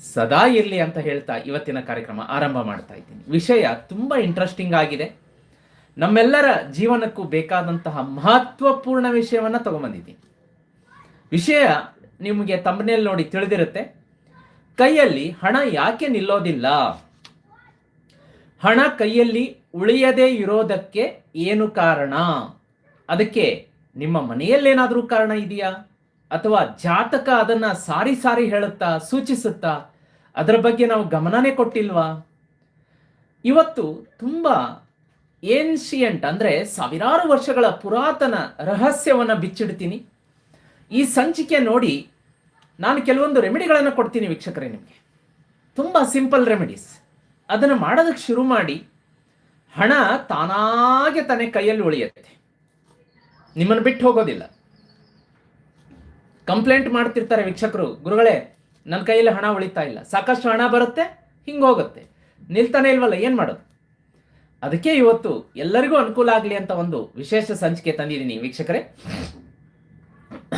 ಸದಾ ಇರಲಿ ಅಂತ ಹೇಳ್ತಾ ಇವತ್ತಿನ ಕಾರ್ಯಕ್ರಮ ಆರಂಭ ಮಾಡ್ತಾ ಇದ್ದೀನಿ. ವಿಷಯ ತುಂಬ ಇಂಟ್ರೆಸ್ಟಿಂಗ್ ಆಗಿದೆ. ನಮ್ಮೆಲ್ಲರ ಜೀವನಕ್ಕೂ ಬೇಕಾದಂತಹ ಮಹತ್ವಪೂರ್ಣ ವಿಷಯವನ್ನು ತಗೊಂಬಂದಿದ್ದೀನಿ. ವಿಷಯ ನಿಮಗೆ ತಮ್ಮನೇಲಿ ನೋಡಿ ತಿಳಿದಿರುತ್ತೆ. ಕೈಯಲ್ಲಿ ಹಣ ಯಾಕೆ ನಿಲ್ಲೋದಿಲ್ಲ? ಹಣ ಕೈಯಲ್ಲಿ ಉಳಿಯದೇ ಇರೋದಕ್ಕೆ ಏನು ಕಾರಣ? ಅದಕ್ಕೆ ನಿಮ್ಮ ಮನೆಯಲ್ಲೇನಾದರೂ ಕಾರಣ ಇದೆಯಾ? ಅಥವಾ ಜಾತಕ ಅದನ್ನ ಸಾರಿ ಸಾರಿ ಹೇಳುತ್ತಾ, ಸೂಚಿಸುತ್ತಾ, ಅದರ ಬಗ್ಗೆ ನಾವು ಗಮನನೇ ಕೊಟ್ಟಿಲ್ವಾ? ಇವತ್ತು ತುಂಬ ಏನ್ಶಿಯಂಟ್ ಅಂದರೆ ಸಾವಿರಾರು ವರ್ಷಗಳ ಪುರಾತನ ರಹಸ್ಯವನ್ನು ಬಿಚ್ಚಿಡ್ತೀನಿ. ಈ ಸಂಚಿಕೆ ನೋಡಿ ನಾನು ಕೆಲವೊಂದು ರೆಮಿಡಿಗಳನ್ನು ಕೊಡ್ತೀನಿ ವೀಕ್ಷಕರೇ ನಿಮಗೆ. ತುಂಬ ಸಿಂಪಲ್ ರೆಮಿಡೀಸ್ ಅದನ್ನು ಮಾಡೋದಕ್ಕೆ ಶುರು ಮಾಡಿ, ಹಣ ತಾನಾಗೆ ತಾನೇ ಕೈಯಲ್ಲಿ ಉಳಿಯುತ್ತೆ. ನಿಮ್ಮನ್ನು ಬಿಟ್ಟು ಹೋಗೋದಿಲ್ಲ. ಕಂಪ್ಲೇಂಟ್ ಮಾಡ್ತಿರ್ತಾರೆ ವೀಕ್ಷಕರು. ಗುರುಗಳೇ ನನ್ನ ಕೈಯಲ್ಲಿ ಹಣ ಉಳಿತಾ ಇಲ್ಲ. ಸಾಕಷ್ಟು ಹಣ ಬರುತ್ತೆ, ಹಿಂಗೆ ಹೋಗುತ್ತೆ. ನಿಲ್ತಾನೆ ಇಲ್ವಲ್ಲ, ಏನು ಮಾಡೋದು? ಅದಕ್ಕೆ ಇವತ್ತು ಎಲ್ಲರಿಗೂ ಅನುಕೂಲ ಆಗಲಿ ಅಂತ ಒಂದು ವಿಶೇಷ ಸಂಚಿಕೆ ತಂದಿದ್ದೀನಿ ವೀಕ್ಷಕರೇ.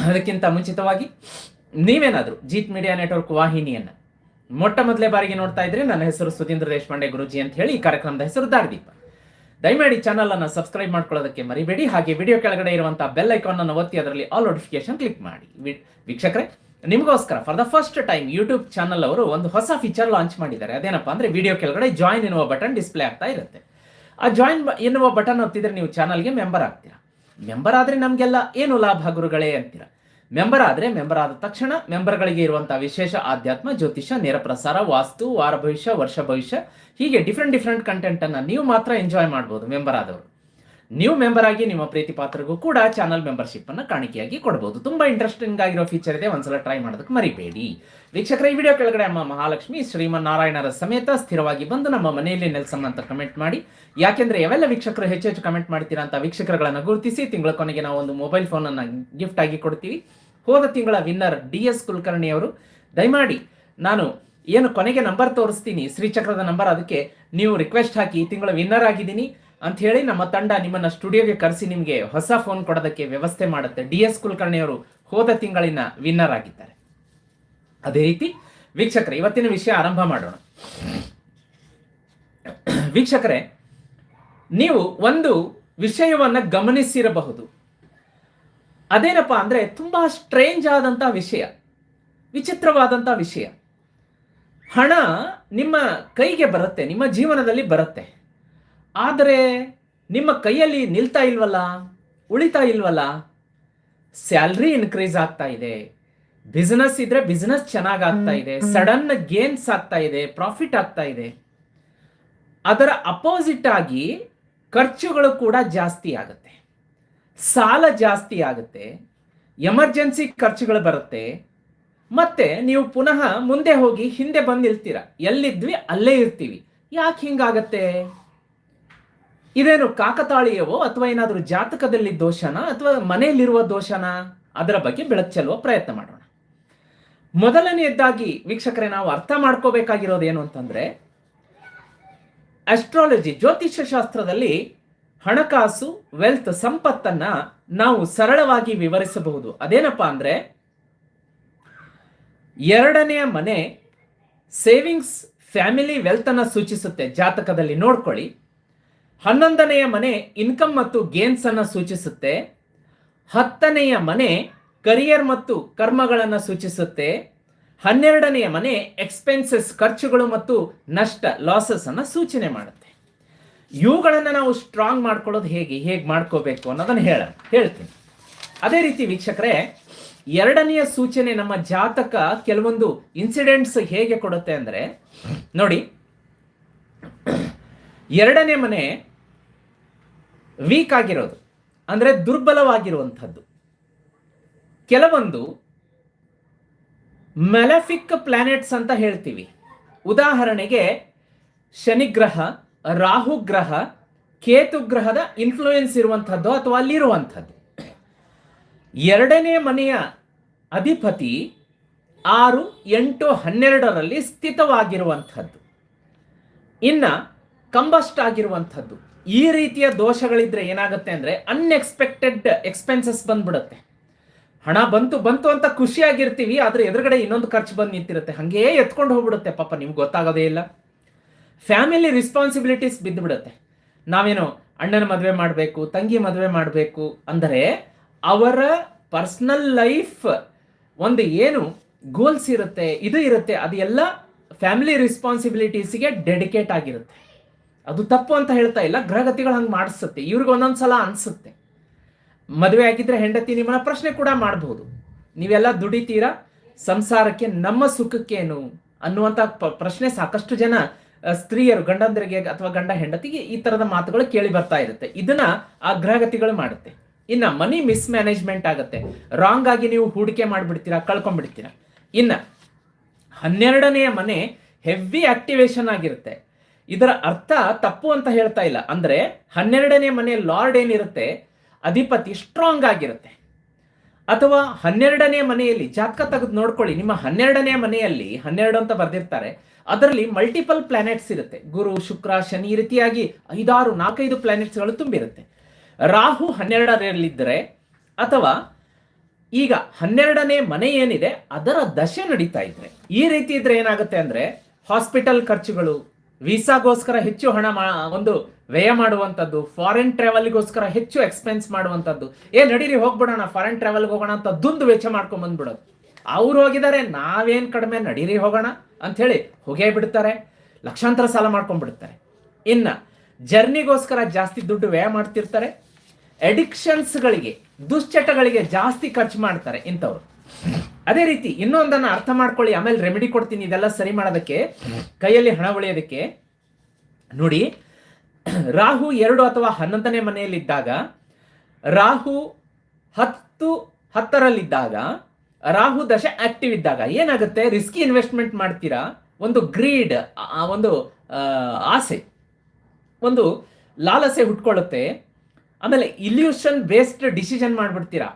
ಅದಕ್ಕಿಂತ ಮುಂಚಿತವಾಗಿ ನೀವೇನಾದರೂ ಜೀತ್ ಮೀಡಿಯಾ ನೆಟ್ವರ್ಕ್ ವಾಹಿನಿಯನ್ನು ಮೊಟ್ಟ ಮೊದಲೇ ಬಾರಿಗೆ ನೋಡ್ತಾ ಇದ್ರೆ, ನನ್ನ ಹೆಸರು ಸುಧೀಂದ್ರ ದೇಶಪಾಂಡೆ ಗುರುಜಿ ಅಂತ ಹೇಳಿ ಈ ಕಾರ್ಯಕ್ರಮದ ಹೆಸರು ದಾರಿದೀಪ. ದಯಮಾಡಿ ಚಾನಲ್ ಅನ್ನು ಸಬ್ಸ್ಕ್ರೈಬ್ ಮಾಡ್ಕೊಳ್ಳೋದಕ್ಕೆ ಮರಿಬೇಡಿ. ಹಾಗೆ ವಿಡಿಯೋ ಕೆಳಗಡೆ ಇರುವಂತಹ ಬೆಲ್ ಐಕಾನ್ ಅನ್ನು ಒತ್ತಿ, ಅದರಲ್ಲಿ ಆಲ್ ನೋಟಿಫಿಕೇಶನ್ ಕ್ಲಿಕ್ ಮಾಡಿ. ವೀಕ್ಷಕರೇ, ನಿಮಗೋಸ್ಕರ for the first time YouTube channel ಅವರು ಒಂದು ಹೊಸ ಫೀಚರ್ ಲಾಂಚ್ ಮಾಡಿದ್ದಾರೆ. ಅದೇನಪ್ಪ ಅಂದ್ರೆ ವಿಡಿಯೋ ಕೆಳಗಡೆ ಜಾಯಿನ್ ಎನ್ನುವ ಬಟನ್ ಡಿಸ್ಪ್ಲೇ ಆಗ್ತಾ ಇರುತ್ತೆ. ಆ ಜಾಯಿನ್ ಎನ್ನುವ ಬಟನ್ ಒತ್ತಿದ್ರೆ ನೀವು ಚಾನಲ್ಗೆ ಮೆಂಬರ್ ಆಗ್ತೀರಾ? ಮೆಂಬರ್ ಆದ್ರೆ ನಮಗೆಲ್ಲ ಏನು ಲಾಭ ಗುರುಗಳೇ ಅಂತೀರಾ? ಮೆಂಬರ್ ಆದರೆ ಮೆಂಬರ್ ಆದ ತಕ್ಷಣ ಮೆಂಬರ್ಗಳಿಗೆ ಇರುವಂತಹ ವಿಶೇಷ ಆಧ್ಯಾತ್ಮ, ಜ್ಯೋತಿಷ, ನೇರ ಪ್ರಸಾರ, ವಾಸ್ತು, ವಾರ ಭವಿಷ್ಯ, ವರ್ಷ ಭವಿಷ್ಯ, ಹೀಗೆ ಡಿಫ್ರೆಂಟ್ ಡಿಫ್ರೆಂಟ್ ಕಂಟೆಂಟ್ ಅನ್ನ ನೀವು ಮಾತ್ರ ಎಂಜಾಯ್ ಮಾಡ್ಬೋದು ಮೆಂಬರ್ ಆದವರು ನೀವು ಮೆಂಬರ್ ಆಗಿ ನಿಮ್ಮ ಪ್ರೀತಿ ಪಾತ್ರಗೂ ಕೂಡ ಚಾನಲ್ ಮೆಂಬರ್ಶಿಪ್ ಅನ್ನು ಕಾಣಿಕೆಯಾಗಿ ಕೊಡಬಹುದು ತುಂಬಾ ಇಂಟ್ರೆಸ್ಟಿಂಗ್ ಆಗಿರೋ ಫೀಚರ್ ಇದೆ. ಒಂದ್ಸಲ ಟ್ರೈ ಮಾಡೋದಕ್ಕೆ ಮರಿಬೇಡಿ. ವೀಕ್ಷಕರ, ಈ ವಿಡಿಯೋ ಕೆಳಗಡೆ ಅಮ್ಮ ಮಹಾಲಕ್ಷ್ಮಿ ಶ್ರೀಮನ್ನಾರಾಯಣರ ಸಮೇತ ಸ್ಥಿರವಾಗಿ ಬಂದು ನಮ್ಮ ಮನೆಯಲ್ಲಿ ನೆಲೆಸಮ್ಮ ಅಂತ ಕಮೆಂಟ್ ಮಾಡಿ. ಯಾಕೆಂದ್ರೆ ಯಾವೆಲ್ಲ ವೀಕ್ಷಕರು ಹೆಚ್ಚು ಹೆಚ್ಚು ಕಮೆಂಟ್ ಮಾಡ್ತೀರಾ ಅಂತ ವೀಕ್ಷಕರುಗಳನ್ನು ಗುರುತಿಸಿ ತಿಂಗಳ ಕೊನೆಗೆ ನಾವು ಒಂದು ಮೊಬೈಲ್ ಫೋನ್ ಅನ್ನ ಗಿಫ್ಟ್ ಆಗಿ ಕೊಡ್ತೀವಿ. ಹೋದ ತಿಂಗಳ ವಿನ್ನರ್ ಡಿ ಎಸ್ ಕುಲಕರ್ಣಿ ಅವರು. ದಯಮಾಡಿ ನಾನು ಏನು ಕೊನೆಗೆ ನಂಬರ್ ತೋರಿಸ್ತೀನಿ, ಶ್ರೀಚಕ್ರದ ನಂಬರ್ ಅದಕ್ಕೆ ನೀವು ರಿಕ್ವೆಸ್ಟ್ ಹಾಕಿ ತಿಂಗಳ ವಿನ್ನರ್ ಆಗಿದ್ದೀನಿ. ಅಂತ ಹೇಳಿ ನಮ್ಮ ತಂಡ ನಿಮ್ಮನ್ನ ಸ್ಟುಡಿಯೋಗೆ ಕರೆಸಿ ನಿಮಗೆ ಹೊಸ ಫೋನ್ ಕೊಡೋದಕ್ಕೆ ವ್ಯವಸ್ಥೆ ಮಾಡುತ್ತೆ. ಡಿ ಎಸ್ ಕುಲಕರ್ಣಿ ಅವರು ಹೋದ ತಿಂಗಳಿನ ವಿನ್ನರ್ ಆಗಿದ್ದಾರೆ. ಅದೇ ರೀತಿ ವೀಕ್ಷಕರೇ, ಇವತ್ತಿನ ವಿಷಯ ಆರಂಭ ಮಾಡೋಣ. ವೀಕ್ಷಕರೇ, ನೀವು ಒಂದು ವಿಷಯವನ್ನ ಗಮನಿಸಿರಬಹುದು. ಅದೇನಪ್ಪ ಅಂದ್ರೆ ತುಂಬಾ ಸ್ಟ್ರೇಂಜ್ ಆದಂಥ ವಿಷಯ ವಿಚಿತ್ರವಾದಂಥ ವಿಷಯ. ಹಣ ನಿಮ್ಮ ಕೈಗೆ ಬರುತ್ತೆ, ನಿಮ್ಮ ಜೀವನದಲ್ಲಿ ಬರುತ್ತೆ. ಆದರೆ ನಿಮ್ಮ ಕೈಯಲ್ಲಿ ನಿಲ್ತಾ ಇಲ್ವಲ್ಲ ಉಳಿತಾ ಇಲ್ವಲ್ಲ? ಸ್ಯಾಲ್ರಿ ಇನ್ಕ್ರೀಸ್ ಆಗ್ತಾ ಇದೆ. ಬಿಸ್ನೆಸ್ ಇದ್ರೆ ಬಿಸ್ನೆಸ್ ಚೆನ್ನಾಗಿ ಆಗ್ತಾ ಇದೆ. ಸಡನ್ ಗೇನ್ಸ್ ಆಗ್ತಾ ಇದೆ ಪ್ರಾಫಿಟ್ ಆಗ್ತಾ ಇದೆ. ಅದರ ಅಪೋಸಿಟ್ ಆಗಿ ಖರ್ಚುಗಳು ಕೂಡ ಜಾಸ್ತಿ ಆಗುತ್ತೆ. ಸಾಲ ಜಾಸ್ತಿ ಆಗುತ್ತೆ. ಎಮರ್ಜೆನ್ಸಿ ಖರ್ಚುಗಳು ಬರುತ್ತೆ. ಮತ್ತೆ ನೀವು ಪುನಃ ಮುಂದೆ ಹೋಗಿ ಹಿಂದೆ ಬಂದು ನಿಲ್ತೀರ. ಎಲ್ಲಿದ್ವಿ ಅಲ್ಲೇ ಇರ್ತೀವಿ. ಯಾಕೆ ಹಿಂಗಾಗತ್ತೆ? ಇದೇನು ಕಾಕತಾಳೀಯವೋ ಅಥವಾ ಏನಾದರೂ ಜಾತಕದಲ್ಲಿ ದೋಷನ ಅಥವಾ ಮನೆಯಲ್ಲಿರುವ ದೋಷನ? ಅದರ ಬಗ್ಗೆ ಬೆಳಕು ಚೆಲ್ಲುವ ಪ್ರಯತ್ನ ಮಾಡೋಣ. ಮೊದಲನೆಯದ್ದಾಗಿ ವೀಕ್ಷಕರೇ, ನಾವು ಅರ್ಥ ಮಾಡ್ಕೋಬೇಕಾಗಿರೋದು ಏನು ಅಂತಂದ್ರೆ ಅಸ್ಟ್ರಾಲಜಿ ಜ್ಯೋತಿಷ್ಯ ಶಾಸ್ತ್ರದಲ್ಲಿ ಹಣಕಾಸು ವೆಲ್ತ್ ಸಂಪತ್ತನ್ನ ನಾವು ಸರಳವಾಗಿ ವಿವರಿಸಬಹುದು. ಅದೇನಪ್ಪಾ ಅಂದ್ರೆ, ಎರಡನೆಯ ಮನೆ ಸೇವಿಂಗ್ಸ್ ಫ್ಯಾಮಿಲಿ ವೆಲ್ತ್ ಅನ್ನ ಸೂಚಿಸುತ್ತೆ ಜಾತಕದಲ್ಲಿ. ನೋಡ್ಕೊಳ್ಳಿ. ಹನ್ನೊಂದನೆಯ ಮನೆ ಇನ್ಕಮ್ ಮತ್ತು ಗೇನ್ಸ್ ಅನ್ನು ಸೂಚಿಸುತ್ತೆ. ಹತ್ತನೆಯ ಮನೆ ಕರಿಯರ್ ಮತ್ತು ಕರ್ಮಗಳನ್ನು ಸೂಚಿಸುತ್ತೆ. ಹನ್ನೆರಡನೆಯ ಮನೆ ಎಕ್ಸ್ಪೆನ್ಸಸ್ ಖರ್ಚುಗಳು ಮತ್ತು ನಷ್ಟ ಲಾಸಸ್ ಅನ್ನು ಸೂಚನೆ ಮಾಡುತ್ತೆ. ಇವುಗಳನ್ನು ನಾವು ಸ್ಟ್ರಾಂಗ್ ಮಾಡ್ಕೊಳ್ಳೋದು ಹೇಗೆ ಹೇಗೆ ಮಾಡ್ಕೋಬೇಕು ಅನ್ನೋದನ್ನು ಹೇಳ ಹೇಳ್ತೀನಿ. ಅದೇ ರೀತಿ ವೀಕ್ಷಕರೇ, ಎರಡನೆಯ ಸೂಚನೆ ನಮ್ಮ ಜಾತಕ ಕೆಲವೊಂದು ಇನ್ಸಿಡೆಂಟ್ಸ್ ಹೇಗೆ ಕೊಡುತ್ತೆ ಅಂದರೆ, ನೋಡಿ ಎರಡನೇ ಮನೆ ವೀಕ್ ಆಗಿರೋದು. ಅಂದರೆ ದುರ್ಬಲವಾಗಿರುವಂಥದ್ದು. ಕೆಲವೊಂದು ಮೆಲಫಿಕ್ ಪ್ಲಾನೆಟ್ಸ್ ಅಂತ ಹೇಳ್ತೀವಿ. ಉದಾಹರಣೆಗೆ ಶನಿಗ್ರಹ ರಾಹುಗ್ರಹ ಕೇತು ಗ್ರಹದ ಇನ್ಫ್ಲೂಯೆನ್ಸ್ ಇರುವಂಥದ್ದು ಅಥವಾ ಅಲ್ಲಿರುವಂಥದ್ದು. ಎರಡನೇ ಮನೆಯ ಅಧಿಪತಿ ಆರು ಎಂಟು ಹನ್ನೆರಡರಲ್ಲಿ ಸ್ಥಿತವಾಗಿರುವಂಥದ್ದು. ಇನ್ನ ಕಂಬಸ್ಟ್ ಆಗಿರುವಂಥದ್ದು ಈ ರೀತಿಯ ದೋಷಗಳಿದ್ರೆ ಏನಾಗುತ್ತೆ ಅಂದರೆ ಅನ್ಎಕ್ಸ್ಪೆಕ್ಟೆಡ್ ಎಕ್ಸ್ಪೆನ್ಸಸ್ ಬಂದ್ಬಿಡುತ್ತೆ. ಹಣ ಬಂತು ಬಂತು ಅಂತ ಖುಷಿಯಾಗಿರ್ತೀವಿ, ಆದರೆ ಎದುರುಗಡೆ ಇನ್ನೊಂದು ಖರ್ಚು ಬಂದು ನಿಂತಿರುತ್ತೆ. ಹಾಗೇ ಎತ್ಕೊಂಡು ಹೋಗ್ಬಿಡುತ್ತೆ. ಪಾಪ ನಿಮ್ಗೆ ಗೊತ್ತಾಗೋದೇ ಇಲ್ಲ. ಫ್ಯಾಮಿಲಿ ರೆಸ್ಪಾನ್ಸಿಬಿಲಿಟೀಸ್ ಬಿದ್ದುಬಿಡುತ್ತೆ. ನಾವೇನು ಅಣ್ಣನ ಮದುವೆ ಮಾಡಬೇಕು, ತಂಗಿ ಮದುವೆ ಮಾಡಬೇಕು ಅಂದರೆ ಅವರ ಪರ್ಸ್ನಲ್ ಲೈಫ್ ಒಂದು ಏನು ಗೋಲ್ಸ್ ಇರುತ್ತೆ, ಇದು ಇರುತ್ತೆ, ಅದೆಲ್ಲ ಫ್ಯಾಮಿಲಿ ರೆಸ್ಪಾನ್ಸಿಬಿಲಿಟೀಸ್ಗೆ ಡೆಡಿಕೇಟ್ ಆಗಿರುತ್ತೆ. ಅದು ತಪ್ಪು ಅಂತ ಹೇಳ್ತಾ ಇಲ್ಲ, ಗ್ರಹಗತಿಗಳು ಹಂಗೆ ಮಾಡಿಸುತ್ತೆ, ಇವ್ರಿಗೆ ಒಂದೊಂದು ಸಲ ಅನಿಸುತ್ತೆ. ಮದುವೆ ಆಗಿದ್ರೆ ಹೆಂಡತಿ ನಿಮ್ಮನ್ನ ಪ್ರಶ್ನೆ ಕೂಡ ಮಾಡಬಹುದು ನೀವೆಲ್ಲ ದುಡಿತೀರಾ? ಸಂಸಾರಕ್ಕೆ ನಮ್ಮ ಸುಖಕ್ಕೇನು ಅನ್ನುವಂಥ ಪ್ರಶ್ನೆ ಸಾಕಷ್ಟು ಜನ ಸ್ತ್ರೀಯರು, ಗಂಡಂದರಿಗೆ ಅಥವಾ ಗಂಡ ಹೆಂಡತಿಗೆ ಈ ತರದ ಮಾತುಗಳು ಕೇಳಿ ಬರ್ತಾ ಇರುತ್ತೆ. ಇದನ್ನ ಆ ಗ್ರಹಗತಿಗಳು ಮಾಡುತ್ತೆ. ಇನ್ನ ಮನಿ ಮಿಸ್ಮ್ಯಾನೇಜ್ಮೆಂಟ್ ಆಗುತ್ತೆ. ರಾಂಗ್ ಆಗಿ ನೀವು ಹೂಡಿಕೆ ಮಾಡಿಬಿಡ್ತೀರಾ, ಕಳ್ಕೊಂಡ್ಬಿಡ್ತೀರಾ. ಇನ್ನ ಹನ್ನೆರಡನೆಯ ಮನೆ ಹೆವಿ ಆಕ್ಟಿವೇಶನ್ ಆಗಿರುತ್ತೆ. ಇದರ ಅರ್ಥ ತಪ್ಪು ಅಂತ ಹೇಳ್ತಾ ಇಲ್ಲ. ಅಂದ್ರೆ ಹನ್ನೆರಡನೇ ಮನೆ ಲಾರ್ಡ್ ಏನಿರುತ್ತೆ? ಅಧಿಪತಿ ಸ್ಟ್ರಾಂಗ್ ಆಗಿರುತ್ತೆ. ಅಥವಾ ಹನ್ನೆರಡನೇ ಮನೆಯಲ್ಲಿ, ಜಾತಕ ತೆಗೆದು ನೋಡ್ಕೊಳ್ಳಿ. ನಿಮ್ಮ ಹನ್ನೆರಡನೇ ಮನೆಯಲ್ಲಿ, ಹನ್ನೆರಡು ಅಂತ ಬರ್ದಿರ್ತಾರೆ. ಅದರಲ್ಲಿ ಮಲ್ಟಿಪಲ್ ಪ್ಲಾನೆಟ್ಸ್ ಇರುತ್ತೆ. ಗುರು, ಶುಕ್ರ, ಶನಿ ರೀತಿಯಾಗಿ ಐದಾರು, ನಾಲ್ಕೈದು ಪ್ಲಾನೆಟ್ಸ್ಗಳು ತುಂಬಿರುತ್ತೆ. ರಾಹು ಹನ್ನೆರಡರಲ್ಲಿದ್ದರೆ ಅಥವಾ ಈಗ ಹನ್ನೆರಡನೇ ಮನೆ ಏನಿದೆ, ಅದರ ದಶೆ ನಡೀತಾ ಇದ್ರೆ. ಈ ರೀತಿ ಇದ್ರೆ ಏನಾಗುತ್ತೆ ಅಂದ್ರೆ ಹಾಸ್ಪಿಟಲ್ ಖರ್ಚುಗಳು ವೀಸಾಗೋಸ್ಕರ ಹೆಚ್ಚು ಹಣ ಒಂದು ವ್ಯಯ ಮಾಡುವಂಥದ್ದು ಫಾರಿನ್ ಟ್ರಾವೆಲ್ಗೋಸ್ಕರ ಹೆಚ್ಚು ಎಕ್ಸ್ಪೆನ್ಸ್ ಮಾಡುವಂಥದ್ದು. ಏ, ನಡೀರಿ, ಹೋಗ್ಬಿಡೋಣ ಫಾರಿನ್ ಟ್ರಾವೆಲ್ಗೆ ಹೋಗೋಣ ಅಂತ ದುಂದು ವೆಚ್ಚ ಮಾಡ್ಕೊಂಡು ಬಂದ್ಬಿಡೋದು. ಅವ್ರು ಹೋಗಿದ್ದಾರೆ ನಾವೇನು ಕಡಿಮೆ, ನಡೀರಿ, ಹೋಗೋಣ ಅಂತ ಹೇಳಿ ಹೋಗೇ ಬಿಡ್ತಾರೆ, ಲಕ್ಷಾಂತರ ಸಾಲ ಮಾಡ್ಕೊಂಡ್ಬಿಡ್ತಾರೆ ಇನ್ನು ಜರ್ನಿಗೋಸ್ಕರ ಜಾಸ್ತಿ ದುಡ್ಡು ವ್ಯಯ ಮಾಡ್ತಿರ್ತಾರೆ ಎಡಿಕ್ಷನ್ಸ್ಗಳಿಗೆ ದುಶ್ಚಟಗಳಿಗೆ ಜಾಸ್ತಿ ಖರ್ಚು ಮಾಡ್ತಾರೆ ಇಂಥವ್ರು. ಅದೇ ರೀತಿ ಇನ್ನೊಂದನ್ನ ಅರ್ಥ ಮಾಡ್ಕೊಳ್ಳಿ, ಆಮೇಲೆ ರೆಮಿಡಿ ಕೊಡ್ತೀನಿ, ಇದೆಲ್ಲ ಸರಿ ಮಾಡೋದಕ್ಕೆ, ಕೈಯಲ್ಲಿ ಹಣ ಉಳಿಯೋದಕ್ಕೆ. ನೋಡಿ, ರಾಹು ಎರಡು ಅಥವಾ ಹನ್ನೊಂದನೇ ಮನೆಯಲ್ಲಿದ್ದಾಗ, ರಾಹು ಹತ್ತು, ಹತ್ತರಲ್ಲಿದ್ದಾಗ, ರಾಹು ದಶ ಆಕ್ಟಿವ್ ಇದ್ದಾಗ ಏನಾಗುತ್ತೆ? ರಿಸ್ಕಿ ಇನ್ವೆಸ್ಟ್ಮೆಂಟ್ ಮಾಡ್ತೀರಾ? ಒಂದು ಗ್ರೀಡ್ ಒಂದು ಆಸೆ, ಒಂದು ಲಾಲಸೆ ಹುಟ್ಕೊಳ್ಳುತ್ತೆ. ಆಮೇಲೆ ಇಲ್ಯೂಷನ್ ಬೇಸ್ಡ್ ಡಿಸಿಷನ್ ಮಾಡ್ಬಿಡ್ತೀರಾ?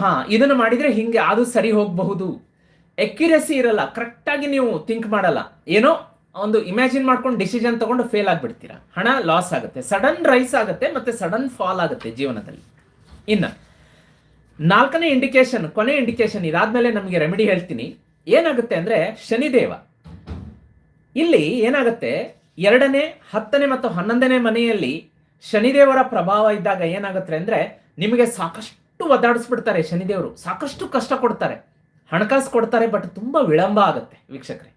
ಹಾ, ಇದನ್ನು ಮಾಡಿದರೆ ಹಿಂಗೆ ಅದು ಸರಿ ಹೋಗಬಹುದು. ಎಕ್ಯುರೆಸಿ ಇರಲ್ಲ ಕರೆಕ್ಟಾಗಿ ನೀವು ಥಿಂಕ್ ಮಾಡಲ್ಲ. ಏನೋ ಒಂದು ಇಮ್ಯಾಜಿನ್ ಮಾಡ್ಕೊಂಡು ಡಿಸಿಷನ್ ತಗೊಂಡು ಫೇಲ್ ಆಗಿಬಿಡ್ತೀರಾ. ಹಣ ಲಾಸ್ ಆಗುತ್ತೆ ಸಡನ್ ರೈಸ್ ಆಗುತ್ತೆ ಮತ್ತೆ ಸಡನ್ ಫಾಲ್ ಆಗುತ್ತೆ ಜೀವನದಲ್ಲಿ. ಇನ್ನು, ನಾಲ್ಕನೇ ಇಂಡಿಕೇಶನ್ ಕೊನೆ ಇಂಡಿಕೇಶನ್ ಇದಾದ್ಮೇಲೆ ನಮಗೆ ರೆಮಿಡಿ ಹೇಳ್ತೀನಿ. ಏನಾಗುತ್ತೆ ಅಂದರೆ ಶನಿದೇವ. ಇಲ್ಲಿ ಏನಾಗುತ್ತೆ, ಎರಡನೇ, ಹತ್ತನೇ ಮತ್ತು ಹನ್ನೊಂದನೇ ಮನೆಯಲ್ಲಿ ಶನಿದೇವರ ಪ್ರಭಾವ ಇದ್ದಾಗ ಏನಾಗುತ್ತೆ ಅಂದರೆ ನಿಮಗೆ ಸಾಕಷ್ಟು ಒದ್ದಾಡಿಸ್ಬಿಡ್ತಾರೆ ಶನಿದೇವರು. ಸಾಕಷ್ಟು ಕಷ್ಟ ಕೊಡ್ತಾರೆ. ಹಣಕಾಸು ಕೊಡ್ತಾರೆ ಬಟ್ ತುಂಬಾ ವಿಳಂಬ ಆಗುತ್ತೆ ವೀಕ್ಷಕರೇ.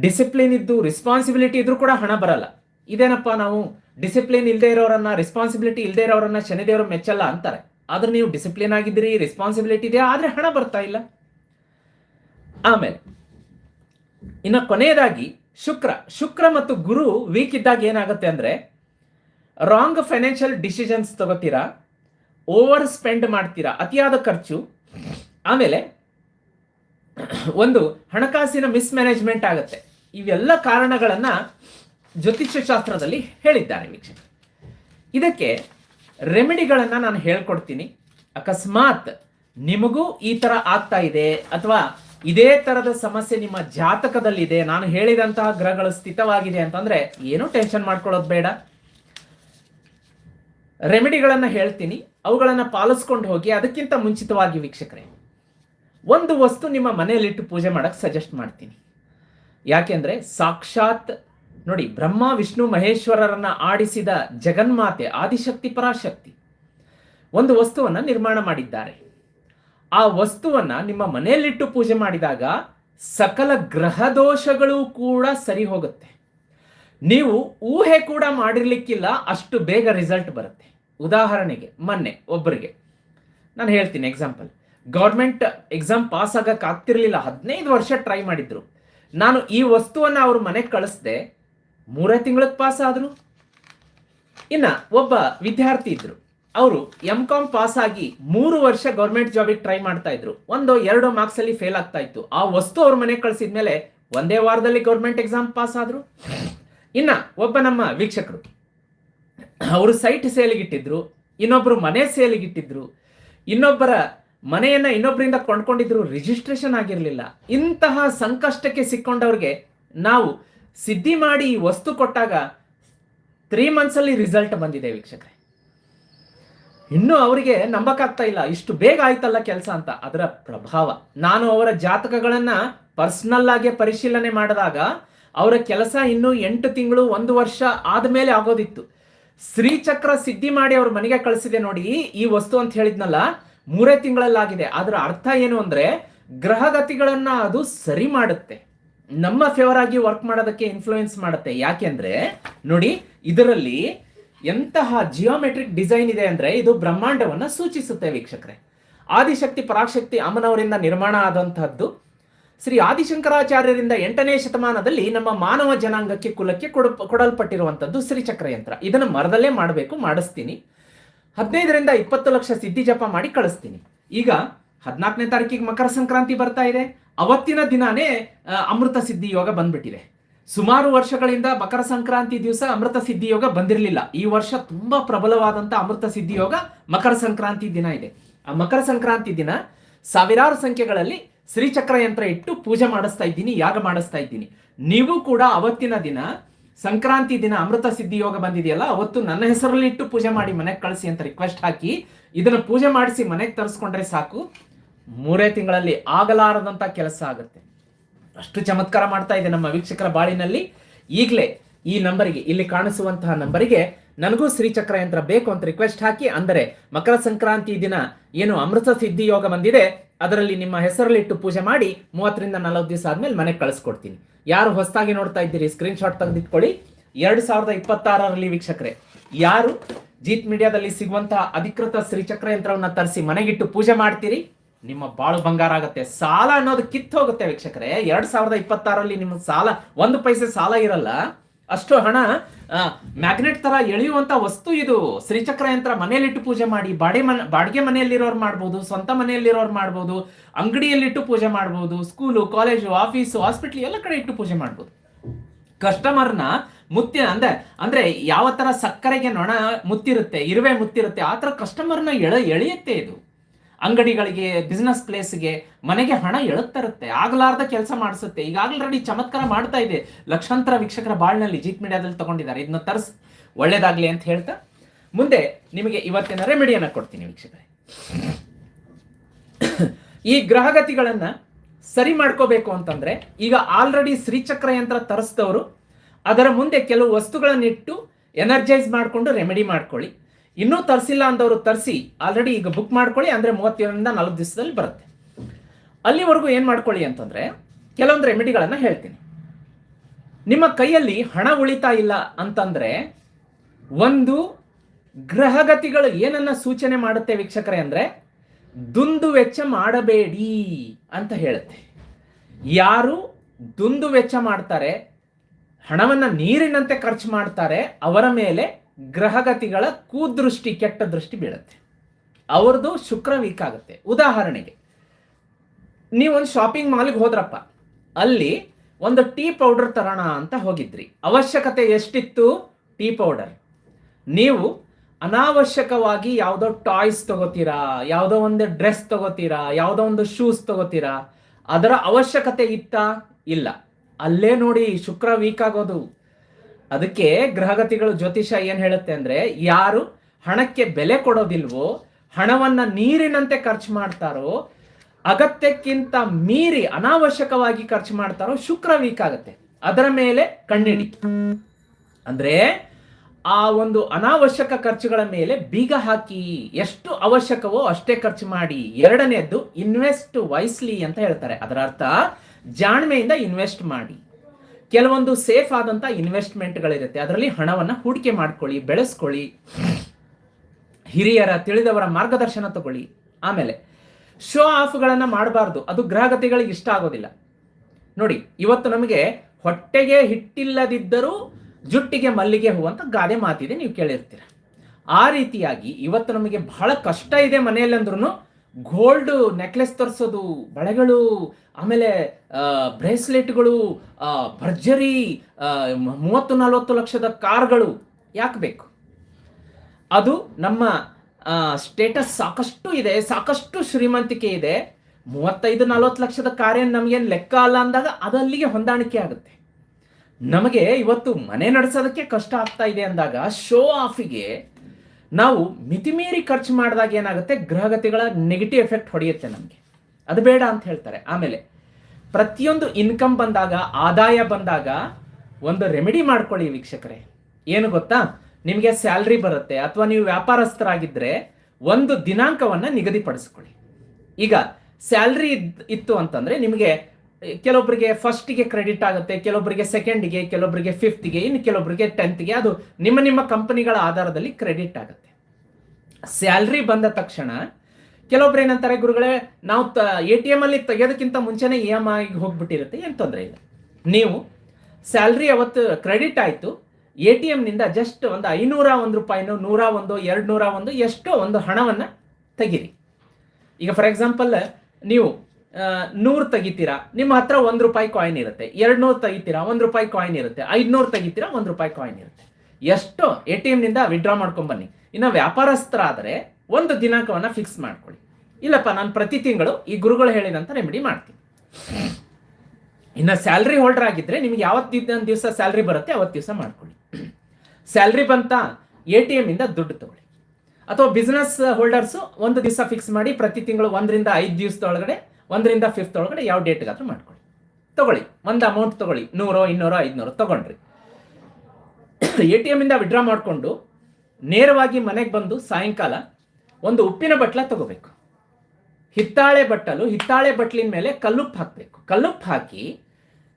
ಡಿಸಿಪ್ಲಿನ್ ಇದ್ದು ರೆಸ್ಪಾನ್ಸಿಬಿಲಿಟಿ ಇದ್ರೂ ಕೂಡ ಹಣ ಬರಲ್ಲ. ಇದೇನಪ್ಪ ನಾವು ಡಿಸಿಪ್ಲಿನ್ ಇಲ್ಲದೆ ಇರೋರನ್ನ ರೆಸ್ಪಾನ್ಸಿಬಿಲಿಟಿ ಇಲ್ಲದೆ ಇರೋರನ್ನ ಶನಿದೇವರು ಮೆಚ್ಚಲ್ಲ ಅಂತಾರೆ. ಆದ್ರೆ ನೀವು ಡಿಸಿಪ್ಲಿನ್ ಆಗಿದ್ದೀರಿ ರೆಸ್ಪಾನ್ಸಿಬಿಲಿಟಿ ಇದೆ ಆದ್ರೆ ಹಣ ಬರ್ತಾ ಇಲ್ಲ. ಆಮೇಲೆ, ಇನ್ನು ಕೊನೆಯದಾಗಿ ಶುಕ್ರ. ಶುಕ್ರ ಮತ್ತು ಗುರು ವೀಕ್ ಇದ್ದಾಗ ಏನಾಗುತ್ತೆ ಅಂದ್ರೆ ರಾಂಗ್ ಫೈನಾನ್ಷಿಯಲ್ ಡಿಸಿಷನ್ಸ್ ತಗೋತೀರಾ? ಓವರ್ ಸ್ಪೆಂಡ್ ಮಾಡ್ತೀರಾ? ಅತಿಯಾದ ಖರ್ಚು. ಆಮೇಲೆ ಒಂದು ಹಣಕಾಸಿನ ಮಿಸ್ಮ್ಯಾನೇಜ್ಮೆಂಟ್ ಆಗುತ್ತೆ. ಇವೆಲ್ಲ ಕಾರಣಗಳನ್ನು ಜ್ಯೋತಿಷ್ಯ ಶಾಸ್ತ್ರದಲ್ಲಿ ಹೇಳಿದ್ದಾರೆ ವೀಕ್ಷಕ ಇದಕ್ಕೆ ರೆಮಿಡಿಗಳನ್ನು ನಾನು ಹೇಳ್ಕೊಡ್ತೀನಿ. ಅಕಸ್ಮಾತ್ ನಿಮಗೂ ಈ ತರ ಆಗ್ತಾ ಇದೆ ಅಥವಾ ಇದೇ ತರದ ಸಮಸ್ಯೆ ನಿಮ್ಮ ಜಾತಕದಲ್ಲಿದೆ, ನಾನು ಹೇಳಿದಂತಹ ಗ್ರಹಗಳು ಸ್ಥಿತವಾಗಿದೆ ಅಂತಂದ್ರೆ ಏನೂ ಟೆನ್ಷನ್ ಮಾಡ್ಕೊಳ್ಳೋದು ಬೇಡ. ರೆಮಿಡಿಗಳನ್ನ ಹೇಳ್ತೀನಿ, ಅವುಗಳನ್ನು ಪಾಲಿಸ್ಕೊಂಡು ಹೋಗಿ ಅದಕ್ಕಿಂತ ಮುಂಚಿತವಾಗಿ ವೀಕ್ಷಕರೇ, ಒಂದು ವಸ್ತು ನಿಮ್ಮ ಮನೆಯಲ್ಲಿಟ್ಟು ಪೂಜೆ ಮಾಡಕ್ಕೆ ಸಜೆಸ್ಟ್ ಮಾಡ್ತೀನಿ. ಯಾಕೆಂದರೆ ಸಾಕ್ಷಾತ್ ನೋಡಿ ಬ್ರಹ್ಮ, ವಿಷ್ಣು, ಮಹೇಶ್ವರರನ್ನ ಆಡಿಸಿದ ಜಗನ್ಮಾತೆ ಆದಿಶಕ್ತಿ, ಪರಾಶಕ್ತಿ ಒಂದು ವಸ್ತುವನ್ನು ನಿರ್ಮಾಣ ಮಾಡಿದ್ದಾರೆ. ಆ ವಸ್ತುವನ್ನು ನಿಮ್ಮ ಮನೆಯಲ್ಲಿಟ್ಟು ಪೂಜೆ ಮಾಡಿದಾಗ ಸಕಲ ಗ್ರಹ ದೋಷಗಳು ಕೂಡ ಸರಿ ಹೋಗುತ್ತೆ. ನೀವು ಊಹೆ ಕೂಡ ಮಾಡಿರ್ಲಿಕ್ಕಿಲ್ಲ, ಅಷ್ಟು ಬೇಗ ರಿಸಲ್ಟ್ ಬರುತ್ತೆ. ಉದಾಹರಣೆಗೆ, ಮೊನ್ನೆ ಒಬ್ಬರಿಗೆ. ನಾನು ಹೇಳ್ತೀನಿ ಎಕ್ಸಾಂಪಲ್ ಗೌರ್ಮೆಂಟ್ ಎಕ್ಸಾಮ್ ಪಾಸ್ ಆಗಕ್ಕೆ ಆಗ್ತಿರ್ಲಿಲ್ಲ, ಹದಿನೈದು ವರ್ಷ ಟ್ರೈ ಮಾಡಿದ್ರು. ನಾನು ಈ ವಸ್ತುವನ್ನು ಅವ್ರ ಮನೆಗೆ ಕಳಿಸ್ದೆ, ಮೂರೇ ತಿಂಗಳಿಗೆ ಪಾಸ್ ಆದ್ರು. ಇನ್ನ ಒಬ್ಬ ವಿದ್ಯಾರ್ಥಿ ಇದ್ರು. ಅವರು ಎಂ ಕಾಮ್ ಪಾಸ್ ಆಗಿ ಮೂರು ವರ್ಷ ಗೌರ್ಮೆಂಟ್ ಜಾಬಿಗೆ ಟ್ರೈ ಮಾಡ್ತಾ ಇದ್ರು. ಒಂದು ಎರಡು ಮಾರ್ಕ್ಸ್ ಅಲ್ಲಿ ಫೇಲ್ ಆಗ್ತಾ ಇತ್ತು. ಆ ವಸ್ತು ಅವ್ರ ಮನೆಗೆ ಕಳಿಸಿದ್ಮೇಲೆ ಒಂದೇ ವಾರದಲ್ಲಿ ಗೌರ್ಮೆಂಟ್ ಎಕ್ಸಾಮ್ ಪಾಸ್ ಆದ್ರು. ಇನ್ನ ಒಬ್ಬ ನಮ್ಮ ವೀಕ್ಷಕರು ಅವರು ಸೈಟ್ ಸೇಲಿಗಿಟ್ಟಿದ್ರು, ಇನ್ನೊಬ್ರು ಮನೆ ಸೇಲಿಗಿಟ್ಟಿದ್ರು, ಇನ್ನೊಬ್ಬರ ಮನೆಯನ್ನ ಇನ್ನೊಬ್ಬರಿಂದ ಕೊಂಡ್ಕೊಂಡಿದ್ರು ರಿಜಿಸ್ಟ್ರೇಷನ್ ಆಗಿರಲಿಲ್ಲ. ಇಂತಹ ಸಂಕಷ್ಟಕ್ಕೆ ಸಿಕ್ಕೊಂಡವ್ರಿಗೆ ನಾವು ಸಿದ್ಧಿ ಮಾಡಿ ಈ ವಸ್ತು ಕೊಟ್ಟಾಗ ತ್ರೀ ಮಂತ್ಸಲ್ಲಿ ರಿಸಲ್ಟ್ ಬಂದಿದೆ ವೀಕ್ಷಕರೇ. ಇನ್ನು ಅವರಿಗೆ ನಂಬಕ್ಕಾಗ್ತಾ ಇಲ್ಲ. ಇಷ್ಟು ಬೇಗ ಆಯ್ತಲ್ಲ ಕೆಲಸ ಅಂತ. ಅದರ ಪ್ರಭಾವ. ನಾನು ಅವರ ಜಾತಕಗಳನ್ನ ಪರ್ಸನಲ್ ಆಗಿ ಪರಿಶೀಲನೆ ಮಾಡಿದಾಗ ಅವರ ಕೆಲಸ ಇನ್ನು ಎಂಟು ತಿಂಗಳು, ಒಂದು ವರ್ಷ ಆದಮೇಲೆ ಆಗೋದಿತ್ತು. ಶ್ರೀಚಕ್ರ ಸಿದ್ಧಿ ಮಾಡಿ ಅವ್ರ ಮನೆಗೆ ಕಳಿಸಿದೆ ನೋಡಿ, ಈ ವಸ್ತು ಅಂತ ಹೇಳಿದ್ನಲ್ಲ, ಮೂರೇ ತಿಂಗಳಲ್ಲಾಗಿದೆ. ಅದರ ಅರ್ಥ ಏನು ಅಂದ್ರೆ, ಗ್ರಹಗತಿಗಳನ್ನ ಅದು ಸರಿ ಮಾಡುತ್ತೆ. ನಮ್ಮ ಫೇವರ್ ಆಗಿ ವರ್ಕ್ ಮಾಡೋದಕ್ಕೆ ಇನ್ಫ್ಲೂಯೆನ್ಸ್ ಮಾಡುತ್ತೆ. ಯಾಕೆಂದ್ರೆ ನೋಡಿ, ಇದರಲ್ಲಿ ಎಂತಹ ಜಿಯೋಮೆಟ್ರಿಕ್ ಡಿಸೈನ್ ಇದೆ ಅಂದ್ರೆ, ಇದು ಬ್ರಹ್ಮಾಂಡವನ್ನ ಸೂಚಿಸುತ್ತೆ ವೀಕ್ಷಕರೇ. ಆದಿಶಕ್ತಿ, ಪರಾಶಕ್ತಿ ಅಮ್ಮನವರಿಂದ ನಿರ್ಮಾಣ ಆದಂತಹದ್ದು ಶ್ರೀ ಆದಿಶಂಕರಾಚಾರ್ಯರಿಂದ ಎಂಟನೇ ಶತಮಾನದಲ್ಲಿ ನಮ್ಮ ಮಾನವ ಜನಾಂಗಕ್ಕೆ ಕುಲಕ್ಕೆ ಕೊಡ, ಕೊಡಲ್ಪಟ್ಟಿರುವಂಥದ್ದು ಶ್ರೀಚಕ್ರಯಂತ್ರ ಇದನ್ನು ಮರದಲ್ಲೇ ಮಾಡಬೇಕು, ಮಾಡಿಸ್ತೀನಿ. ಹದಿನೈದರಿಂದ ಇಪ್ಪತ್ತು ಲಕ್ಷ ಸಿದ್ಧಿ ಜಪ ಮಾಡಿ ಕಳಿಸ್ತೀನಿ. ಈಗ ಹದಿನಾಲ್ಕನೇ ತಾರೀಕಿಗೆ ಮಕರ ಸಂಕ್ರಾಂತಿ ಬರ್ತಾ ಇದೆ. ಅವತ್ತಿನ ದಿನಾನೇ ಅಮೃತ ಸಿದ್ಧಿ ಯೋಗ ಬಂದ್ಬಿಟ್ಟಿದೆ. ಸುಮಾರು ವರ್ಷಗಳಿಂದ ಮಕರ ಸಂಕ್ರಾಂತಿ ದಿವಸ ಅಮೃತ ಸಿದ್ಧಿ ಯೋಗ ಬಂದಿರಲಿಲ್ಲ. ಈ ವರ್ಷ ತುಂಬಾ ಪ್ರಬಲವಾದಂಥ ಅಮೃತ ಸಿದ್ಧಿ ಯೋಗ ಮಕರ ಸಂಕ್ರಾಂತಿ ದಿನ ಇದೆ. ಆ ಮಕರ ಸಂಕ್ರಾಂತಿ ದಿನ ಸಾವಿರಾರು ಸಂಖ್ಯೆಗಳಲ್ಲಿ ಶ್ರೀಚಕ್ರ ಯಂತ್ರ ಇಟ್ಟು ಪೂಜೆ ಮಾಡಿಸ್ತಾ ಇದ್ದೀನಿ, ಯಾಗ ಮಾಡಿಸ್ತಾ ಇದ್ದೀನಿ. ನೀವು ಕೂಡ ಅವತ್ತಿನ ದಿನ, ಸಂಕ್ರಾಂತಿ ದಿನ ಅಮೃತ ಸಿದ್ಧಿ ಯೋಗ ಬಂದಿದೆಯಲ್ಲ, ಅವತ್ತು ನನ್ನ ಹೆಸರಲ್ಲಿ ಇಟ್ಟು ಪೂಜೆ ಮಾಡಿ ಮನೆಗೆ ಕಳಿಸಿ ಅಂತ ರಿಕ್ವೆಸ್ಟ್ ಹಾಕಿ, ಇದನ್ನ ಪೂಜೆ ಮಾಡಿಸಿ ಮನೆಗೆ ತರಿಸ್ಕೊಂಡ್ರೆ ಸಾಕು. ಮೂರೇ ತಿಂಗಳಲ್ಲಿ ಆಗಲಾರದಂತ ಕೆಲಸ ಆಗುತ್ತೆ. ಅಷ್ಟು ಚಮತ್ಕಾರ ಮಾಡ್ತಾ ಇದೆ ನಮ್ಮ ವೀಕ್ಷಕರ ಬಾಳಿನಲ್ಲಿ. ಈಗಲೇ ಈ ನಂಬರಿಗೆ, ಇಲ್ಲಿ ಕಾಣಿಸುವಂತಹ ನಂಬರಿಗೆ ನನಗೂ ಶ್ರೀಚಕ್ರ ಯಂತ್ರ ಬೇಕು ಅಂತ ರಿಕ್ವೆಸ್ಟ್ ಹಾಕಿ, ಅಂದರೆ ಮಕರ ಸಂಕ್ರಾಂತಿ ದಿನ ಏನು ಅಮೃತ ಸಿದ್ಧಿ ಯೋಗ ಬಂದಿದೆ, ಅದರಲ್ಲಿ ನಿಮ್ಮ ಹೆಸರಲ್ಲಿಟ್ಟು ಪೂಜೆ ಮಾಡಿ ಮೂವತ್ತರಿಂದ ನಲವತ್ತು ದಿವಸ ಆದ್ಮೇಲೆ ಮನೆಗೆ ಕಳಿಸ್ಕೊಡ್ತೀನಿ. ಯಾರು ಹೊಸದಾಗಿ ನೋಡ್ತಾ ಇದ್ದೀರಿ ಸ್ಕ್ರೀನ್ ಶಾಟ್ ತೆಗೆದಿಟ್ಕೊಳ್ಳಿ. ಎರಡು ಸಾವಿರದ ಇಪ್ಪತ್ತಾರರಲ್ಲಿ ವೀಕ್ಷಕರೇ, ಯಾರು ಜೀತ್ ಮೀಡಿಯಾದಲ್ಲಿ ಸಿಗುವಂತಹ ಅಧಿಕೃತ ಶ್ರೀಚಕ್ರ ಯಂತ್ರವನ್ನ ತರಿಸಿ ಮನೆಗಿಟ್ಟು ಪೂಜೆ ಮಾಡ್ತೀರಿ? ನಿಮ್ಮ ಬಾಳು ಬಂಗಾರ ಆಗುತ್ತೆ. ಸಾಲ ಅನ್ನೋದು ಕಿತ್ತು ಹೋಗುತ್ತೆ ವೀಕ್ಷಕರೇ. ಎರಡ್ ಸಾವಿರದ ಇಪ್ಪತ್ತಾರಲ್ಲಿ ನಿಮ್ಮ ಸಾಲ, ಒಂದು ಪೈಸೆ ಸಾಲ ಇರಲ್ಲ. ಅಷ್ಟು ಹಣ ಮ್ಯಾಗ್ನೆಟ್ ತರ ಎಳೆಯುವಂತ ವಸ್ತು ಇದು. ಶ್ರೀಚಕ್ರ ಯಂತ್ರ ಮನೆಯಲ್ಲಿಟ್ಟು ಪೂಜೆ ಮಾಡಿ, ಬಾಡಿ ಮನೆ, ಬಾಡಿಗೆ ಮನೆಯಲ್ಲಿರೋರು ಮಾಡ್ಬೋದು, ಸ್ವಂತ ಮನೆಯಲ್ಲಿರೋರು ಮಾಡ್ಬೋದು, ಅಂಗಡಿಯಲ್ಲಿಟ್ಟು ಪೂಜೆ ಮಾಡ್ಬೋದು ಸ್ಕೂಲು ಕಾಲೇಜು ಆಫೀಸು ಹಾಸ್ಪಿಟ್ಲ್ ಎಲ್ಲ ಕಡೆ ಇಟ್ಟು ಪೂಜೆ ಮಾಡ್ಬೋದು. ಕಸ್ಟಮರ್ನ ಮುತ್ತಿ ಅಂದ್ರೆ ಅಂದ್ರೆ ಯಾವ ತರ ಸಕ್ಕರೆಗೆ ನೊಣ ಮುತ್ತಿರುತ್ತೆ, ಇರುವೆ ಮುತ್ತಿರುತ್ತೆ, ಆ ತರ ಕಸ್ಟಮರ್ನ ಎಳ, ಎಳೆಯುತ್ತೆ ಇದು. ಅಂಗಡಿಗಳಿಗೆ ಬಿಸ್ನೆಸ್ ಪ್ಲೇಸ್ಗೆ ಮನೆಗೆ ಹಣ ಎಳುತ್ತಾ ಇರುತ್ತೆ ಆಗ್ಲಾರ್ದ ಕೆಲಸ ಮಾಡಿಸುತ್ತೆ. ಈಗ ಆಲ್ರೆಡಿ ಚಮತ್ಕಾರ ಮಾಡ್ತಾ ಇದೆ. ಲಕ್ಷಾಂತರ ವೀಕ್ಷಕರ ಬಾಳ್ನಲ್ಲಿ ಜೀತ್ ಮೀಡಿಯಾದಲ್ಲಿ ತಗೊಂಡಿದ್ದಾರೆ. ಇದನ್ನ ತರ್ಸ್, ಒಳ್ಳೇದಾಗ್ಲಿ ಅಂತ ಹೇಳ್ತಾ. ಮುಂದೆ ನಿಮಗೆ ಇವತ್ತಿನ ರೆಮಿಡಿಯನ್ನು ಕೊಡ್ತೀನಿ ವೀಕ್ಷಕರೇ. ಈ ಗ್ರಹಗತಿಗಳನ್ನು ಸರಿ ಮಾಡ್ಕೋಬೇಕು ಅಂತಂದ್ರೆ, ಈಗ ಆಲ್ರೆಡಿ ಶ್ರೀಚಕ್ರ ಯಂತ್ರ ತರಿಸ್ದವರು ಅದರ ಮುಂದೆ ಕೆಲವು ವಸ್ತುಗಳನ್ನಿಟ್ಟು ಎನರ್ಜೈಸ್ ಮಾಡಿಕೊಂಡು ರೆಮಿಡಿ ಮಾಡ್ಕೊಳ್ಳಿ. ಇನ್ನೂ ತರಿಸಿಲ್ಲ ಅಂದವರು ತರಿಸಿ ಆಲ್ರೆಡಿ ಈಗ ಬುಕ್ ಮಾಡ್ಕೊಳ್ಳಿ, ಅಂದರೆ ಮೂವತ್ತೇಳರಿಂದ ನಲವತ್ತು ದಿವಸದಲ್ಲಿ ಬರುತ್ತೆ. ಅಲ್ಲಿವರೆಗೂ ಏನು ಮಾಡ್ಕೊಳ್ಳಿ ಅಂತಂದರೆ, ಕೆಲವೊಂದು ರೆಮಿಡಿಗಳನ್ನು ಹೇಳ್ತೀನಿ. ನಿಮ್ಮ ಕೈಯಲ್ಲಿ ಹಣ ಉಳಿತಾ ಇಲ್ಲ ಅಂತಂದರೆ, ಒಂದು ಗ್ರಹಗತಿಗಳು ಏನನ್ನ ಸೂಚನೆ ಮಾಡುತ್ತೆ ವೀಕ್ಷಕರೇ ಅಂದರೆ, ದುಂದು ವೆಚ್ಚ ಮಾಡಬೇಡಿ ಅಂತ ಹೇಳುತ್ತೆ. ಯಾರು ದುಂದು ವೆಚ್ಚ ಮಾಡ್ತಾರೆ, ಹಣವನ್ನು ನೀರಿನಂತೆ ಖರ್ಚು ಮಾಡ್ತಾರೆ, ಅವರ ಮೇಲೆ ಗ್ರಹಗತಿಗಳ ಕೂದೃಷ್ಟಿ, ಕೆಟ್ಟ ದೃಷ್ಟಿ ಬೀಳುತ್ತೆ. ಅವ್ರದ್ದು ಶುಕ್ರ ವೀಕ್ ಆಗುತ್ತೆ. ಉದಾಹರಣೆಗೆ, ನೀವೊಂದು ಶಾಪಿಂಗ್ ಮಾಲ್ಗೆ ಹೋದ್ರಪ್ಪ, ಅಲ್ಲಿ ಒಂದು ಟೀ ಪೌಡರ್ ತರೋಣ ಅಂತ ಹೋಗಿದ್ರಿ. ಅವಶ್ಯಕತೆ ಎಷ್ಟಿತ್ತು? Tea powder. ನೀವು ಅನಾವಶ್ಯಕವಾಗಿ ಯಾವುದೋ ಟಾಯ್ಸ್ ತಗೋತೀರಾ, ಯಾವುದೋ ಒಂದು ಡ್ರೆಸ್ ತಗೋತೀರಾ, ಯಾವುದೋ ಒಂದು ಶೂಸ್ ತಗೋತೀರಾ, ಅದರ ಅವಶ್ಯಕತೆ ಇತ್ತಾ? ಇಲ್ಲ. ಅಲ್ಲೇ ನೋಡಿ ಶುಕ್ರ ವೀಕ್ ಆಗೋದು. ಅದಕ್ಕೆ ಗ್ರಹಗತಿಗಳು ಜ್ಯೋತಿಷ ಏನ್ ಹೇಳುತ್ತೆ ಅಂದ್ರೆ ಯಾರು ಹಣಕ್ಕೆ ಬೆಲೆ ಕೊಡೋದಿಲ್ವೋ, ಹಣವನ್ನ ನೀರಿನಂತೆ ಖರ್ಚು ಮಾಡ್ತಾರೋ, ಅಗತ್ಯಕ್ಕಿಂತ ಮೀರಿ ಅನಾವಶ್ಯಕವಾಗಿ ಖರ್ಚು ಮಾಡ್ತಾರೋ ಶುಕ್ರ ವೀಕ್ ಆಗುತ್ತೆ. ಅದರ ಮೇಲೆ ಕಣ್ಣಿಡಿ. ಅಂದ್ರೆ ಆ ಒಂದು ಅನಾವಶ್ಯಕ ಖರ್ಚುಗಳ ಮೇಲೆ ಬೀಗ ಹಾಕಿ ಎಷ್ಟು ಅವಶ್ಯಕವೋ ಅಷ್ಟೇ ಖರ್ಚು ಮಾಡಿ ಎರಡನೇದ್ದು ಇನ್ವೆಸ್ಟ್ ವೈಸ್ಲಿ ಅಂತ ಹೇಳ್ತಾರೆ. ಅದರ ಅರ್ಥ ಜಾಣ್ಮೆಯಿಂದ ಇನ್ವೆಸ್ಟ್ ಮಾಡಿ. ಕೆಲವೊಂದು ಸೇಫ್ ಆದಂತ ಇನ್ವೆಸ್ಟ್ಮೆಂಟ್ಗಳಿರುತ್ತೆ ಅದರಲ್ಲಿ ಹಣವನ್ನ ಹೂಡಿಕೆ ಮಾಡ್ಕೊಳ್ಳಿ, ಬೆಳೆಸ್ಕೊಳ್ಳಿ. ಹಿರಿಯರ, ತಿಳಿದವರ ಮಾರ್ಗದರ್ಶನ ತಗೊಳ್ಳಿ. ಆಮೇಲೆ ಶೋ ಆಫ್ಗಳನ್ನ ಮಾಡಬಾರ್ದು. ಅದು ಗ್ರಹಗತಿಗಳಿಗೆ ಇಷ್ಟ ಆಗೋದಿಲ್ಲ. ನೋಡಿ, ಇವತ್ತು ನಮಗೆ ಹೊಟ್ಟೆಗೆ ಹಿಟ್ಟಿಲ್ಲದಿದ್ದರೂ ಜುಟ್ಟಿಗೆ ಮಲ್ಲಿಗೆ ಹೂ ಗಾದೆ ಮಾತಿದೆ, ನೀವು ಕೇಳಿರ್ತೀರ. ಆ ರೀತಿಯಾಗಿ ಇವತ್ತು ನಮಗೆ ಬಹಳ ಕಷ್ಟ ಇದೆ ಮನೆಯಲ್ಲಿ ಅಂದ್ರೂ ಗೋಲ್ಡ್ ನೆಕ್ಲೆಸ್ ತರಿಸೋದು, ಬಳೆಗಳು, ಆಮೇಲೆ ಬ್ರೇಸ್ಲೆಟ್ಗಳು ಭರ್ಜರಿ ಮೂವತ್ತು ನಲವತ್ತು ಲಕ್ಷದ ಕಾರ್ಗಳು ಯಾಕೆ ಬೇಕು? ಅದು ನಮ್ಮ ಸ್ಟೇಟಸ್ ಸಾಕಷ್ಟು ಇದೆ, ಸಾಕಷ್ಟು ಶ್ರೀಮಂತಿಕೆ ಇದೆ. ಮೂವತ್ತೈದು ನಲವತ್ತು ಲಕ್ಷದ ಕಾರ್ಯ ನಮಗೇನು ಲೆಕ್ಕ ಅಲ್ಲ ಅಂದಾಗ ಅದು ಅಲ್ಲಿಗೆ ಹೊಂದಾಣಿಕೆ ಆಗುತ್ತೆ. ನಮಗೆ ಇವತ್ತು ಮನೆ ನಡೆಸೋದಕ್ಕೆ ಕಷ್ಟ ಆಗ್ತಾ ಇದೆ ಅಂದಾಗ ಶೋ ಆಫಿಗೆ ನಾವು ಮಿತಿಮೀರಿ ಖರ್ಚು ಮಾಡಿದಾಗ ಏನಾಗುತ್ತೆ? ಗ್ರಹಗತಿಗಳ ನೆಗೆಟಿವ್ ಎಫೆಕ್ಟ್ ಹೊಡೆಯುತ್ತೆ ನಮಗೆ. ಅದು ಬೇಡ ಅಂತ ಹೇಳ್ತಾರೆ. ಆಮೇಲೆ ಪ್ರತಿಯೊಂದು ಇನ್ಕಮ್ ಬಂದಾಗ, ಆದಾಯ ಬಂದಾಗ ಒಂದು ರೆಮಿಡಿ ಮಾಡ್ಕೊಳ್ಳಿ ವೀಕ್ಷಕರೇ. ಏನು ಗೊತ್ತಾ? ನಿಮಗೆ ಸ್ಯಾಲ್ರಿ ಬರುತ್ತೆ ಅಥವಾ ನೀವು ವ್ಯಾಪಾರಸ್ಥರಾಗಿದ್ದರೆ ಒಂದು ದಿನಾಂಕವನ್ನು ನಿಗದಿಪಡಿಸ್ಕೊಳ್ಳಿ. ಈಗ ಸ್ಯಾಲ್ರಿ ಇತ್ತು ಅಂತಂದರೆ ನಿಮಗೆ ಕೆಲವೊಬ್ಬರಿಗೆ ಫಸ್ಟಿಗೆ ಕ್ರೆಡಿಟ್ ಆಗುತ್ತೆ ಕೆಲವೊಬ್ಬರಿಗೆ ಸೆಕೆಂಡಿಗೆ ಕೆಲವೊಬ್ಬರಿಗೆ ಫಿಫ್ತ್ಗೆ ಇನ್ನು ಕೆಲವೊಬ್ಬರಿಗೆ ಟೆಂತ್ಗೆ ಅದು ನಿಮ್ಮ ನಿಮ್ಮ ಕಂಪನಿಗಳ ಆಧಾರದಲ್ಲಿ ಕ್ರೆಡಿಟ್ ಆಗುತ್ತೆ. ಸ್ಯಾಲ್ರಿ ಬಂದ ತಕ್ಷಣ ಕೆಲವೊಬ್ರು ಏನಂತಾರೆ ಗುರುಗಳೇ, ನಾವು ಎ ಟಿ ಎಂ ಅಲ್ಲಿ ತೆಗೆಯೋದಕ್ಕಿಂತ ಮುಂಚೆನೇ ಇ ಎಂ ಐಗೆ ಹೋಗ್ಬಿಟ್ಟಿರುತ್ತೆ, ಏನು ತೊಂದರೆ ಇಲ್ಲ. ನೀವು ಸ್ಯಾಲ್ರಿ ಅವತ್ತು ಕ್ರೆಡಿಟ್ ಆಯಿತು ಎ ಟಿ ಎಮ್ನಿಂದ ಜಸ್ಟ್ ಒಂದು ಐನೂರ ಒಂದು ರೂಪಾಯಿನೋ, ನೂರ ಒಂದು ಎರಡು ನೂರ ಒಂದು, ಎಷ್ಟೋ ಒಂದು ಹಣವನ್ನು ತೆಗೀರಿ. ಈಗ ಫಾರ್ ಎಕ್ಸಾಂಪಲ್ ನೀವು ನೂರು ತೆಗಿತೀರಾ? ನಿಮ್ಮ ಹತ್ರ ಒಂದು ರೂಪಾಯಿ ಕಾಯಿನ್ ಇರುತ್ತೆ. ಎರಡು ನೂರು ತೆಗಿತೀರಾ? ಒಂದು ರೂಪಾಯಿ ಕಾಯಿನ್ ಇರುತ್ತೆ. ಐದುನೂರು ತೆಗಿತೀರಾ? ಒಂದು ರೂಪಾಯಿ ಕಾಯಿನ್ ಇರುತ್ತೆ. ಎಷ್ಟು ಎ ಟಿ ಎಮ್ನಿಂದ ವಿಡ್ರಾ ಮಾಡ್ಕೊಂಬನ್ನಿ ಇನ್ನು ವ್ಯಾಪಾರಸ್ಥರಾದರೆ ಒಂದು ದಿನಾಂಕವನ್ನು ಫಿಕ್ಸ್ ಮಾಡ್ಕೊಳ್ಳಿ. ಇಲ್ಲಪ್ಪ, ನಾನು ಪ್ರತಿ ತಿಂಗಳು ಈ ಗುರುಗಳು ಹೇಳಿದಂತ ರೆಮಿಡಿ ಮಾಡ್ತೀನಿ. ಇನ್ನು ಸ್ಯಾಲ್ರಿ ಹೋಲ್ಡರ್ ಆಗಿದ್ರೆ ನಿಮ್ಗೆ ಯಾವತ್ತು ದಿವಸ ಸ್ಯಾಲ್ರಿ ಬರುತ್ತೆ ಅವತ್ತು ದಿವಸ ಮಾಡ್ಕೊಳ್ಳಿ. ಸ್ಯಾಲ್ರಿ ಬಂತ ಎ ಟಿ ಎಮ್ಮಿಂದ ದುಡ್ಡು ತಗೊಳ್ಳಿ. ಅಥವಾ ಬಿಸ್ನೆಸ್ ಹೋಲ್ಡರ್ಸು ಒಂದು ದಿವಸ ಫಿಕ್ಸ್ ಮಾಡಿ ಪ್ರತಿ ತಿಂಗಳು ಒಂದರಿಂದ ಐದು ದಿವಸದೊಳಗಡೆ ಒಂದರಿಂದ ಫಿಫ್ತ್ ಒಳಗಡೆ ಯಾವ ಡೇಟ್ಗಾದ್ರೂ ಮಾಡ್ಕೊಳ್ಳಿ. ತಗೊಳ್ಳಿ. ಒಂದು ಅಮೌಂಟ್ ತಗೊಳ್ಳಿ. ನೂರೋ, ಇನ್ನೂರೋ, ಐದುನೂರು ತೊಗೊಂಡ್ರಿ. ಎ ಟಿ ಎಮ್ಮಿಂದ ವಿಡ್ರಾ ಮಾಡಿಕೊಂಡು ನೇರವಾಗಿ ಮನೆಗೆ ಬಂದು ಸಾಯಂಕಾಲ ಒಂದು ಉಪ್ಪಿನ ಬಟ್ಲ ತಗೋಬೇಕು. ಹಿತ್ತಾಳೆ ಬಟ್ಟಲು, ಹಿತ್ತಾಳೆ ಬಟ್ಲಿನ ಮೇಲೆ ಕಲ್ಲುಪ್ಪು ಹಾಕಬೇಕು. ಕಲ್ಲುಪ್ಪು ಹಾಕಿ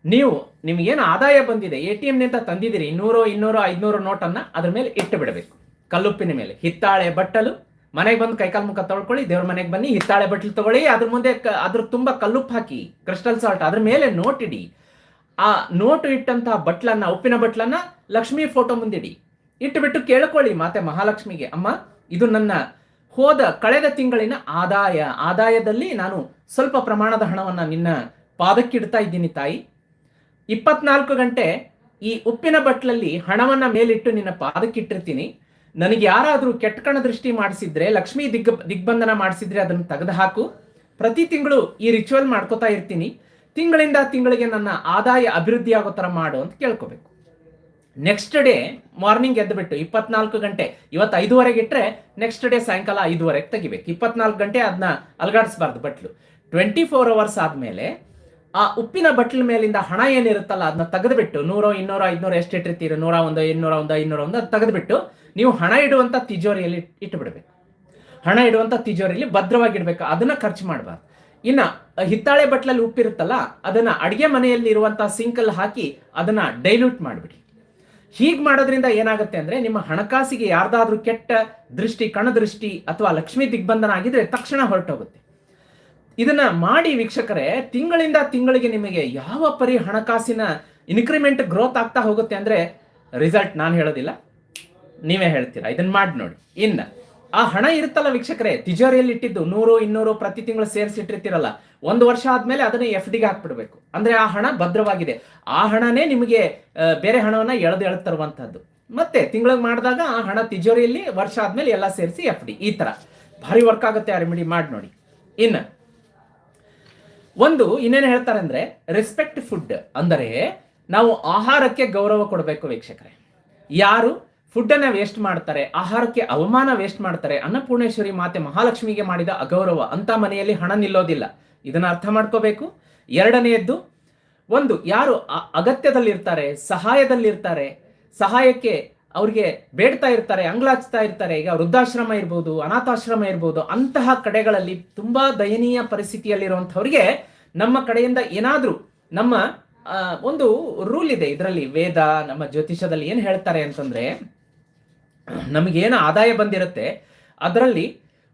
ನೀವು, ನಿಮಗೇನು ಆದಾಯ ಬಂದಿದೆ, ಎ ಟಿ ಎಮ್ನಿಂದ ತಂದಿದ್ದೀರಿ ಇನ್ನೂರು ಇನ್ನೂರು, ಐದುನೂರು ನೋಟನ್ನು ಅದ್ರ ಮೇಲೆ ಇಟ್ಟು ಬಿಡಬೇಕು. ಕಲ್ಲುಪ್ಪಿನ ಮೇಲೆ. ಹಿತ್ತಾಳೆ ಬಟ್ಟಲು ಮನೆಗೆ ಬಂದು ಕೈಕಾಲು ಮುಖ ತೊಳ್ಕೊಳ್ಳಿ, ದೇವ್ರ ಮನೆಗೆ ಬನ್ನಿ, ಹಿತ್ತಾಳೆ ಬಟ್ಲು ತಗೊಳ್ಳಿ, ಅದ್ರ ಮುಂದೆ ಅದ್ರ ತುಂಬ ಕಲ್ಲುಪ್ಪು ಹಾಕಿ ಕ್ರಿಸ್ಟಲ್ ಸಾಲ್ಟ್ ಅದ್ರ ಮೇಲೆ ನೋಟಿಡಿ ಆ ನೋಟು ಇಟ್ಟಂತಹ ಬಟ್ಲನ್ನ, ಉಪ್ಪಿನ ಬಟ್ಲನ್ನ ಲಕ್ಷ್ಮಿ ಫೋಟೋ ಮುಂದಿಡಿ. ಇಟ್ಟುಬಿಟ್ಟು ಕೇಳ್ಕೊಳ್ಳಿ ಮಾತೆ ಮಹಾಲಕ್ಷ್ಮಿಗೆ, ಅಮ್ಮ, ಇದು ನನ್ನ ಹೋದ ಕಳೆದ ತಿಂಗಳಿನ ಆದಾಯ. ಆದಾಯದಲ್ಲಿ ನಾನು ಸ್ವಲ್ಪ ಪ್ರಮಾಣದ ಹಣವನ್ನ ನಿನ್ನ ಪಾದಕ್ಕಿಡ್ತಾ ಇದ್ದೀನಿ ತಾಯಿ. ಇಪ್ಪತ್ನಾಲ್ಕು ಗಂಟೆ ಈ ಉಪ್ಪಿನ ಬಟ್ಲಲ್ಲಿ ಹಣವನ್ನ ಮೇಲಿಟ್ಟು ನಿನ್ನ ಪಾದಕ್ಕಿಟ್ಟಿರ್ತೀನಿ. ನನಗೆ ಯಾರಾದರೂ ಕೆಟ್ಟ ಕಣ ದೃಷ್ಟಿ ಮಾಡಿಸಿದ್ರೆ, ಲಕ್ಷ್ಮೀ ದಿಗ್ಗ, ದಿಗ್ಬಂಧನ ಮಾಡಿಸಿದ್ರೆ ಅದನ್ನು ತೆಗೆದು ಹಾಕು ಪ್ರತಿ ತಿಂಗಳು ಈ ರಿಚುವಲ್ ಮಾಡ್ಕೋತಾ ಇರ್ತೀನಿ. ತಿಂಗಳಿಂದ ತಿಂಗಳಿಗೆ ನನ್ನ ಆದಾಯ ಅಭಿವೃದ್ಧಿ ಆಗೋ ಥರ ಮಾಡು ಅಂತ ಕೇಳ್ಕೋಬೇಕು. ನೆಕ್ಸ್ಟ್ ಡೇ ಮಾರ್ನಿಂಗ್ ಎದ್ದುಬಿಟ್ಟು ಇಪ್ಪತ್ನಾಲ್ಕು ಗಂಟೆ, ಇವತ್ತು ಐದುವರೆಗೆ ಇಟ್ಟರೆ ನೆಕ್ಸ್ಟ್ ಡೇ ಸಾಯಂಕಾಲ ಐದುವರೆಗೆ ತೆಗಿಬೇಕು. ಇಪ್ಪತ್ನಾಲ್ಕು ಗಂಟೆ ಅದನ್ನ ಅಲ್ಗಾಡಿಸ್ಬಾರ್ದು ಬಟ್ಲು. ಟ್ವೆಂಟಿ ಫೋರ್ ಅವರ್ಸ್ ಆದಮೇಲೆ ಆ ಉಪ್ಪಿನ ಬಟ್ಲ ಮೇಲಿಂದ ಹಣ ಏನಿರುತ್ತಲ್ಲ ಅದನ್ನ ತೆಗೆದುಬಿಟ್ಟು ನೂರೋ, ಇನ್ನೂರ, ಐದ್ನೂರ ಎಷ್ಟು ಇಟ್ಟಿರ್ತೀರಿ? ನೂರ ಒಂದು, ಇನ್ನೂರ ಒಂದು ಇನ್ನೂರ ಒಂದು ತೆಗೆದುಬಿಟ್ಟು ನೀವು ಹಣ ಇಡುವಂಥ ತಿಜೋರಿಯಲ್ಲಿ ಇಟ್ಟು ಬಿಡಬೇಕು ಹಣ ಇಡುವಂಥ ತಿಜೋರಿಯಲ್ಲಿ ಭದ್ರವಾಗಿಡ್ಬೇಕು. ಅದನ್ನ ಖರ್ಚು ಮಾಡಬಾರ್ದು. ಇನ್ನ ಹಿತ್ತಾಳೆ ಬಟ್ಲಲ್ಲಿ ಉಪ್ಪಿರುತ್ತಲ್ಲ, ಅದನ್ನ ಅಡಿಗೆ ಮನೆಯಲ್ಲಿ ಇರುವಂಥ ಸಿಂಕಲ್ಲಿ ಹಾಕಿ ಅದನ್ನ ಡೈಲ್ಯೂಟ್ ಮಾಡಿಬಿಡಿ. ಹೀಗೆ ಮಾಡೋದ್ರಿಂದ ಏನಾಗುತ್ತೆ ಅಂದ್ರೆ ನಿಮ್ಮ ಹಣಕಾಸಿಗೆ ಯಾರ್ದಾದ್ರೂ ಕೆಟ್ಟ ದೃಷ್ಟಿ, ಕಣದೃಷ್ಟಿ ಅಥವಾ ಲಕ್ಷ್ಮೀ ದಿಗ್ಬಂಧನ ಆಗಿದ್ರೆ ತಕ್ಷಣ ಹೊರಟೋಗುತ್ತೆ. ಇದನ್ನ ಮಾಡಿ ವೀಕ್ಷಕರೇ, ತಿಂಗಳಿಂದ ತಿಂಗಳಿಗೆ ನಿಮಗೆ ಯಾವ ಪರಿ ಹಣಕಾಸಿನ ಇನ್ಕ್ರಿಮೆಂಟ್ ಗ್ರೋತ್ ಆಗ್ತಾ ಹೋಗುತ್ತೆ ಅಂದ್ರೆ ರಿಸಲ್ಟ್ ನಾನು ಹೇಳೋದಿಲ್ಲ, ನೀವೇ ಹೇಳ್ತೀರಾ? ಇದನ್ನ ಮಾಡಿ ನೋಡಿ. ಇನ್ನ, ಆ ಹಣ ಇರುತ್ತಲ್ಲ ವೀಕ್ಷಕರೇ, ತಿಜೋರಿಯಲ್ಲಿ ಇಟ್ಟಿದ್ದು ನೂರು, ಇನ್ನೂರು ಪ್ರತಿ ತಿಂಗಳು ಸೇರಿಸಿಟ್ಟಿರ್ತೀರಲ್ಲ, ಒಂದು ವರ್ಷ ಆದ್ಮೇಲೆ ಅದನ್ನ ಎಫ್ ಡಿಗೆ ಹಾಕ್ಬಿಡ್ಬೇಕು. ಅಂದ್ರೆ ಆ ಹಣ ಭದ್ರವಾಗಿದೆ. ಆ ಹಣನೇ ನಿಮಗೆ ಬೇರೆ ಹಣವನ್ನ ಎಳೆದು ಎಳೆದು ತರುವಂತಹದ್ದು. ಮತ್ತೆ ತಿಂಗಳಿಗೆ ಮಾಡಿದಾಗ ಆ ಹಣ ತಿಜೋರಿಯಲ್ಲಿ ವರ್ಷ ಆದ್ಮೇಲೆ ಎಲ್ಲ ಸೇರಿಸಿ ಎಫ್ ಡಿ ಈ ತರ. ಭಾರಿ ವರ್ಕ್ ಆಗುತ್ತೆ ಆ ರೆಮಿಡಿ ಮಾಡಿ ನೋಡಿ. ಇನ್ನು ಒಂದು ಇನ್ನೇನು ಹೇಳ್ತಾರೆ ಅಂದ್ರೆ ರೆಸ್ಪೆಕ್ಟ್ ಫುಡ್ ಅಂದರೆ ನಾವು ಆಹಾರಕ್ಕೆ ಗೌರವ ಕೊಡಬೇಕು ವೀಕ್ಷಕರೆ. ಯಾರು ಫುಡ್ಡನ್ನು ವೇಸ್ಟ್ ಮಾಡ್ತಾರೆ, ಆಹಾರಕ್ಕೆ ಅವಮಾನ ವೇಸ್ಟ್ ಮಾಡ್ತಾರೆ, ಅನ್ನಪೂರ್ಣೇಶ್ವರಿ ಮಾತೆ ಮಹಾಲಕ್ಷ್ಮಿಗೆ ಮಾಡಿದ ಅಗೌರವ ಅಂತ ಮನೆಯಲ್ಲಿ ಹಣ ನಿಲ್ಲೋದಿಲ್ಲ. ಇದನ್ನು ಅರ್ಥ ಮಾಡ್ಕೋಬೇಕು. ಎರಡನೆಯದ್ದು, ಒಂದು ಯಾರು ಅಗತ್ಯದಲ್ಲಿರ್ತಾರೆ, ಸಹಾಯದಲ್ಲಿರ್ತಾರೆ, ಸಹಾಯಕ್ಕೆ ಅವ್ರಿಗೆ ಬೇಡ್ತಾ ಇರ್ತಾರೆ, ಅಂಗ್ಲಾಚ್ತಾ ಇರ್ತಾರೆ. ಈಗ ವೃದ್ಧಾಶ್ರಮ ಇರ್ಬೋದು, ಅನಾಥಾಶ್ರಮ ಇರ್ಬೋದು, ಅಂತಹ ಕಡೆಗಳಲ್ಲಿ ತುಂಬಾ ದಯನೀಯ ಪರಿಸ್ಥಿತಿಯಲ್ಲಿರುವಂಥವ್ರಿಗೆ ನಮ್ಮ ಕಡೆಯಿಂದ ಏನಾದರೂ ನಮ್ಮ ಒಂದು ರೂಲ್ ಇದೆ. ಇದರಲ್ಲಿ ವೇದ, ನಮ್ಮ ಜ್ಯೋತಿಷದಲ್ಲಿ ಏನು ಹೇಳ್ತಾರೆ ಅಂತಂದ್ರೆ, ನಮಗೇನು ಆದಾಯ ಬಂದಿರುತ್ತೆ, ಅದರಲ್ಲಿ